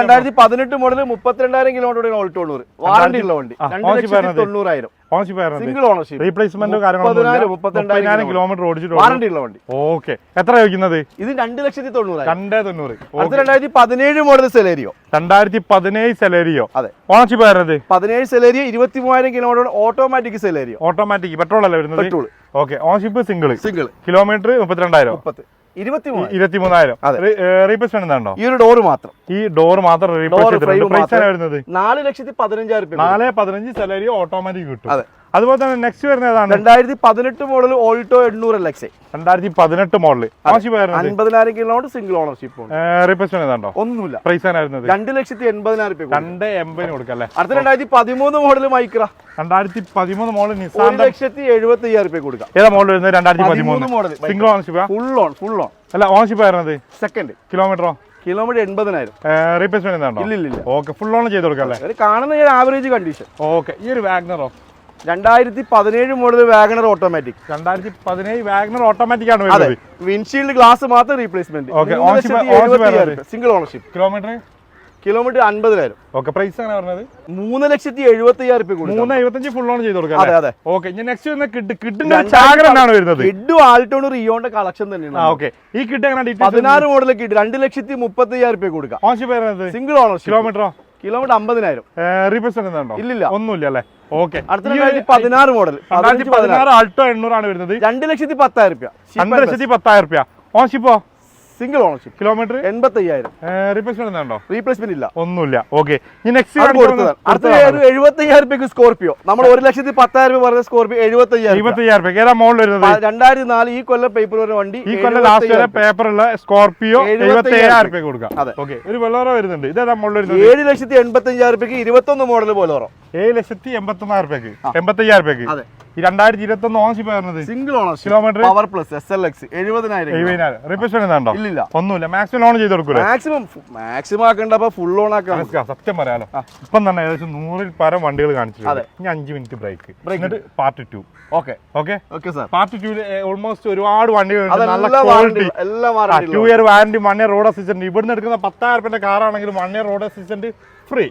രണ്ടായിരത്തി പതിനെട്ട് മോഡൽ മുപ്പത്തിരണ്ടായിരം കിലോമീറ്റർ ഓൾട്ടോ തൊണ്ണൂറ് വാറണ്ടി ഉള്ള വണ്ടി. രണ്ട് ഓണർഷിപ്പ് സിംഗിൾ ഓണർഷിപ്പ് റീപ്ലേസ്മെന്റ് കാര്യങ്ങളൊന്നും കിലോമീറ്റർ ഓടിച്ചിട്ട് വാറണ്ടി ഉള്ള വണ്ടി. ഓക്കെ. എത്ര ചോദിക്കുന്നത്? ഇത് രണ്ട് ലക്ഷത്തി തൊണ്ണൂറ് രണ്ടേ തൊണ്ണൂറ്. രണ്ടായിരത്തി പതിനേഴ് മോഡൽ സെലേരിയോ രണ്ടായിരത്തി പതിനേഴ് സെലേരിയോ അതെ. ഓണർഷിപ്പ് വരുന്നത് പതിനേഴ് സെലേരിയോ ഇരുപത്തി മൂവായിരം kilometre automatic Celerio automatic petrol അല്ലേ വരുന്നത്? Petrol okay. Ownership single single kilometre മുപ്പത്തിരണ്ടായിരം. മുപ്പത്ത് ഇരുപത്തി മൂവായിരം ഇരുപത്തി മൂന്നായിരം അതെ. റീപ്ലേസ്മെന്റ് ഉണ്ടോ ഈ ഒരു ഡോറ് മാത്രം. ഈ ഡോർ മാത്രം റീപ്ലേസ് നാല് ലക്ഷത്തി പതിനഞ്ചായിരം രൂപ നാല് പതിനഞ്ച് സാലറി ഓട്ടോമാറ്റിക് കിട്ടും. അതെ. അതുപോലെ തന്നെ നെക്സ്റ്റ് വരുന്ന ഏതാണ്? രണ്ടായിരത്തി പതിനെട്ട് മോഡൽ ഓൾട്ടോ എണ്ണൂറ് ലക്ഷം രണ്ടായിരത്തി പതിനെട്ട് മോഡൽ അൻപതിനായിരം കിലോമീറ്റർ സിംഗിൾ ഓണർഷിപ്പ് റീപ്ലേസ്മെന്റ് ഏതാണ്ടോ? ഒന്നുമില്ല. പ്രൈസ് ആയിരുന്നത് രണ്ട് ലക്ഷത്തി എൺപതിനായിരം രൂപ രണ്ട് എൺപതിന് കൊടുക്കാം അല്ലേ? അടുത്ത രണ്ടായിരത്തി പതിമൂന്ന് മോഡൽ മൈക്ര. രണ്ടായിരത്തി പതിമൂന്ന് മോഡൽ നിസാൻ ലക്ഷത്തി എഴുപത്തി അയ്യായിരം രൂപ കൊടുക്കാം. ഏതാ മോഡൽ വരുന്നത്? രണ്ടായിരത്തി പതിമൂന്ന് model single ownership full on full on അല്ല ഓണർഷിപ്പ് ആയിരുന്നത് സെക്കൻഡ് കിലോമീറ്ററോ കിലോമീറ്റർ എൺപതിനായിരം. റീപ്ലേസ്മെന്റ് ഇല്ല ഇല്ല ഓക്കെ ഫുൾ ഓൺ ചെയ്ത് കൊടുക്കാം അല്ലേ? കാണുന്ന ആവറേജ് കണ്ടീഷൻ ഓക്കെ ഈ ഒരു വാഗ്നറോ രണ്ടായിരത്തി പതിനേഴ് മോഡൽ വാഗണർ ഓട്ടോമാറ്റിക് രണ്ടായിരത്തി പതിനേഴ് വാഗണർ ഓട്ടോമാറ്റിക് ആണ് അതെ വിൻഷീൽഡ് ഗ്ലാസ് മാത്രം replacement single ownership kilometre kilometre അൻപതിനായിരം. ഓക്കെ പ്രൈസ് ആണ് പറഞ്ഞത്? മൂന്ന് ലക്ഷത്തി എഴുപത്തി അയ്യായിരം രൂപ കൂടി മൂന്ന് എഴുപത്തഞ്ച് ഫുൾ ഓൺ ചെയ്ത് കൊടുക്കാം അതെ അതെ. ഓക്കെ ഇനി നെക്സ്റ്റ് വരുന്ന കിഡ് കിഡിന്റെ ചാകര എന്നാണ് വരുന്നത്? കിഡും ആൾട്ടോൺ റിയോന്റെ കളക്ഷൻ തന്നെയാണ്. ഓക്കെ ഈ കിഡ് എങ്ങനെ പതിനാറ് മോഡൽ കിഡ് രണ്ട് ലക്ഷത്തി മുപ്പത്തി അയ്യായിരം രൂപ കൊടുക്കാം ഓൺഷിപ്പ് സിംഗിൾ ഓണർഷിപ്പ് കിലോമീറ്ററോ കിലോമീറ്റർ അമ്പതിനായിരം. റീപ്ലേസ്മെന്റ് ഉണ്ടോ ഇല്ല ഒന്നുമില്ല അല്ലേ? ഓക്കെ. അടുത്ത പതിനാറ് മോഡൽ പതിനാറ് ആൾട്ടോ എണ്ണൂറാണ് വരുന്നത്. രണ്ട് ലക്ഷത്തി പത്തായിരം രൂപ രണ്ട് ലക്ഷത്തി പത്തായിരം ഓൺഷിപ്പോ സിംഗിൾ ഓണർഷിപ്പ് കിലോമീറ്റർ എൺപത്തി അയ്യായിരം റീപ്ലേസ്മെന്റ് ഉണ്ടോ? റീപ്ലേസ്മെന്റ് ഇല്ല. ഒന്നുമില്ല. ഓക്കെ ഈ നെക്സ്റ്റ് അത് അടുത്ത ഒരു എഴുപത്തി അയ്യായിരം രൂപയ്ക്ക് സ്കോർപിയോ നമ്മൾ ഒരു ലക്ഷത്തി പത്തായിരം രൂപ പറഞ്ഞ സ്കോർപിയോ എഴുപത്തി അയ്യായിരം ഇരുപത്തി അയ്യായിരം റുപ്യ ഏതാ മോഡൽ വരുന്നത്? രണ്ടായിരത്തി നാല് ഈ കൊല്ലം പേപ്പർ വരുന്ന വണ്ടി ഈ കൊല്ലം ലാസ്റ്റ് വരെ പേപ്പറുള്ള സ്കോർപിയോ എഴുപത്തി രൂപയ്ക്ക് കൊടുക്കാം. അതെ. ഓക്കെ ഒരു ബൊലോറോ വരുന്നുണ്ട്. ഇതേതാ മോഡൽ വരുന്നത്? ഏഴ് ലക്ഷത്തി എൺപത്തി അയ്യായിരം രൂപയ്ക്ക് ഇരുപത്തൊന്ന് മോഡൽ ബൊലോറോ ഏഴ് ലക്ഷത്തി എൺപത്തി ഒന്നായിരം റുപ്യക്ക്. എൺപത്തി അയ്യായിരം റുപ്യക്ക്. അതെ. രണ്ടായിരത്തി ഇരുപത്തി ഒന്ന് ഓണർഷിപ്പ് വരുന്നത് single ownership kilometre power plus S L X എഴുപതിനായിരം എഴുപതിനായിരം. റീപ്ലേസ്മെന്റ് ഉണ്ടോ ഇല്ല ഒന്നുമില്ല. മാക്സിമം ലോൺ ചെയ്ത് കൊടുക്കൂലേ? മാക്സിമം മാക്സിമം ആക്കണ്ടപ്പോ ഫുൾ ഓൺ ആക്കാൻ സത്യം പറയാലോ. ഇപ്പം തന്നെ ഏകദേശം നൂറിൽ പരം വണ്ടികൾ കാണിച്ചിട്ടുണ്ട്. അതെ. ഇനി അഞ്ച് മിനിറ്റ് ബ്രേക്ക്. എന്നിട്ട് part two okay okay okay sir part tool almost ഒരുപാട് വണ്ടികൾ നല്ല quality two year warranty one year road assistant ഇവിടുന്ന് എടുക്കുന്ന പത്തായിരം റുപ്യന്റെ കാറാണെങ്കിലും one year road assistant free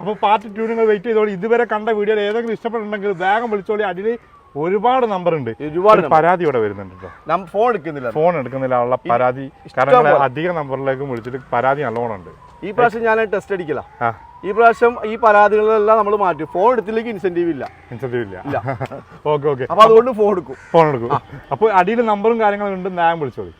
അപ്പോൾ പാർട്ടി ടു നിങ്ങൾ വെയിറ്റ് ചെയ്തോളി. ഇതുവരെ കണ്ട വീഡിയോയിൽ ഏതെങ്കിലും ഇഷ്ടപ്പെട്ടുണ്ടെങ്കിൽ വേഗം വിളിച്ചോളി. അടിയിൽ ഒരുപാട് നമ്പർ ഉണ്ട്. ഒരുപാട് ഒരു പരാതി ഇവിടെ വരുന്നുണ്ട് കേട്ടോ ഫോൺ എടുക്കുന്നില്ല. ഫോൺ എടുക്കുന്നില്ല. ഉള്ള പരാതി. കാരണം അധികം നമ്പറിലേക്ക് വിളിച്ചിട്ട് പരാതി നല്ലോണം ഉണ്ട്. ഈ പ്രാവശ്യം ഞാൻ ടെസ്റ്റ് അടിക്കില്ല ഈ പ്രാവശ്യം ഈ പരാതികളെല്ലാം നമ്മൾ മാറ്റും. ഫോൺ എടുത്തില്ലെങ്കിൽ ഇൻസെന്റീവ് ഇല്ല. ഇൻസെന്റീവ് ഇല്ല. ഓക്കെ ഓക്കെ അപ്പൊ അതുകൊണ്ട് ഫോൺ എടുക്കും. ഫോൺ എടുക്കും. അപ്പോൾ അടിയിൽ നമ്പറും കാര്യങ്ങളും ഉണ്ട് ഞാൻ വിളിച്ചോളി.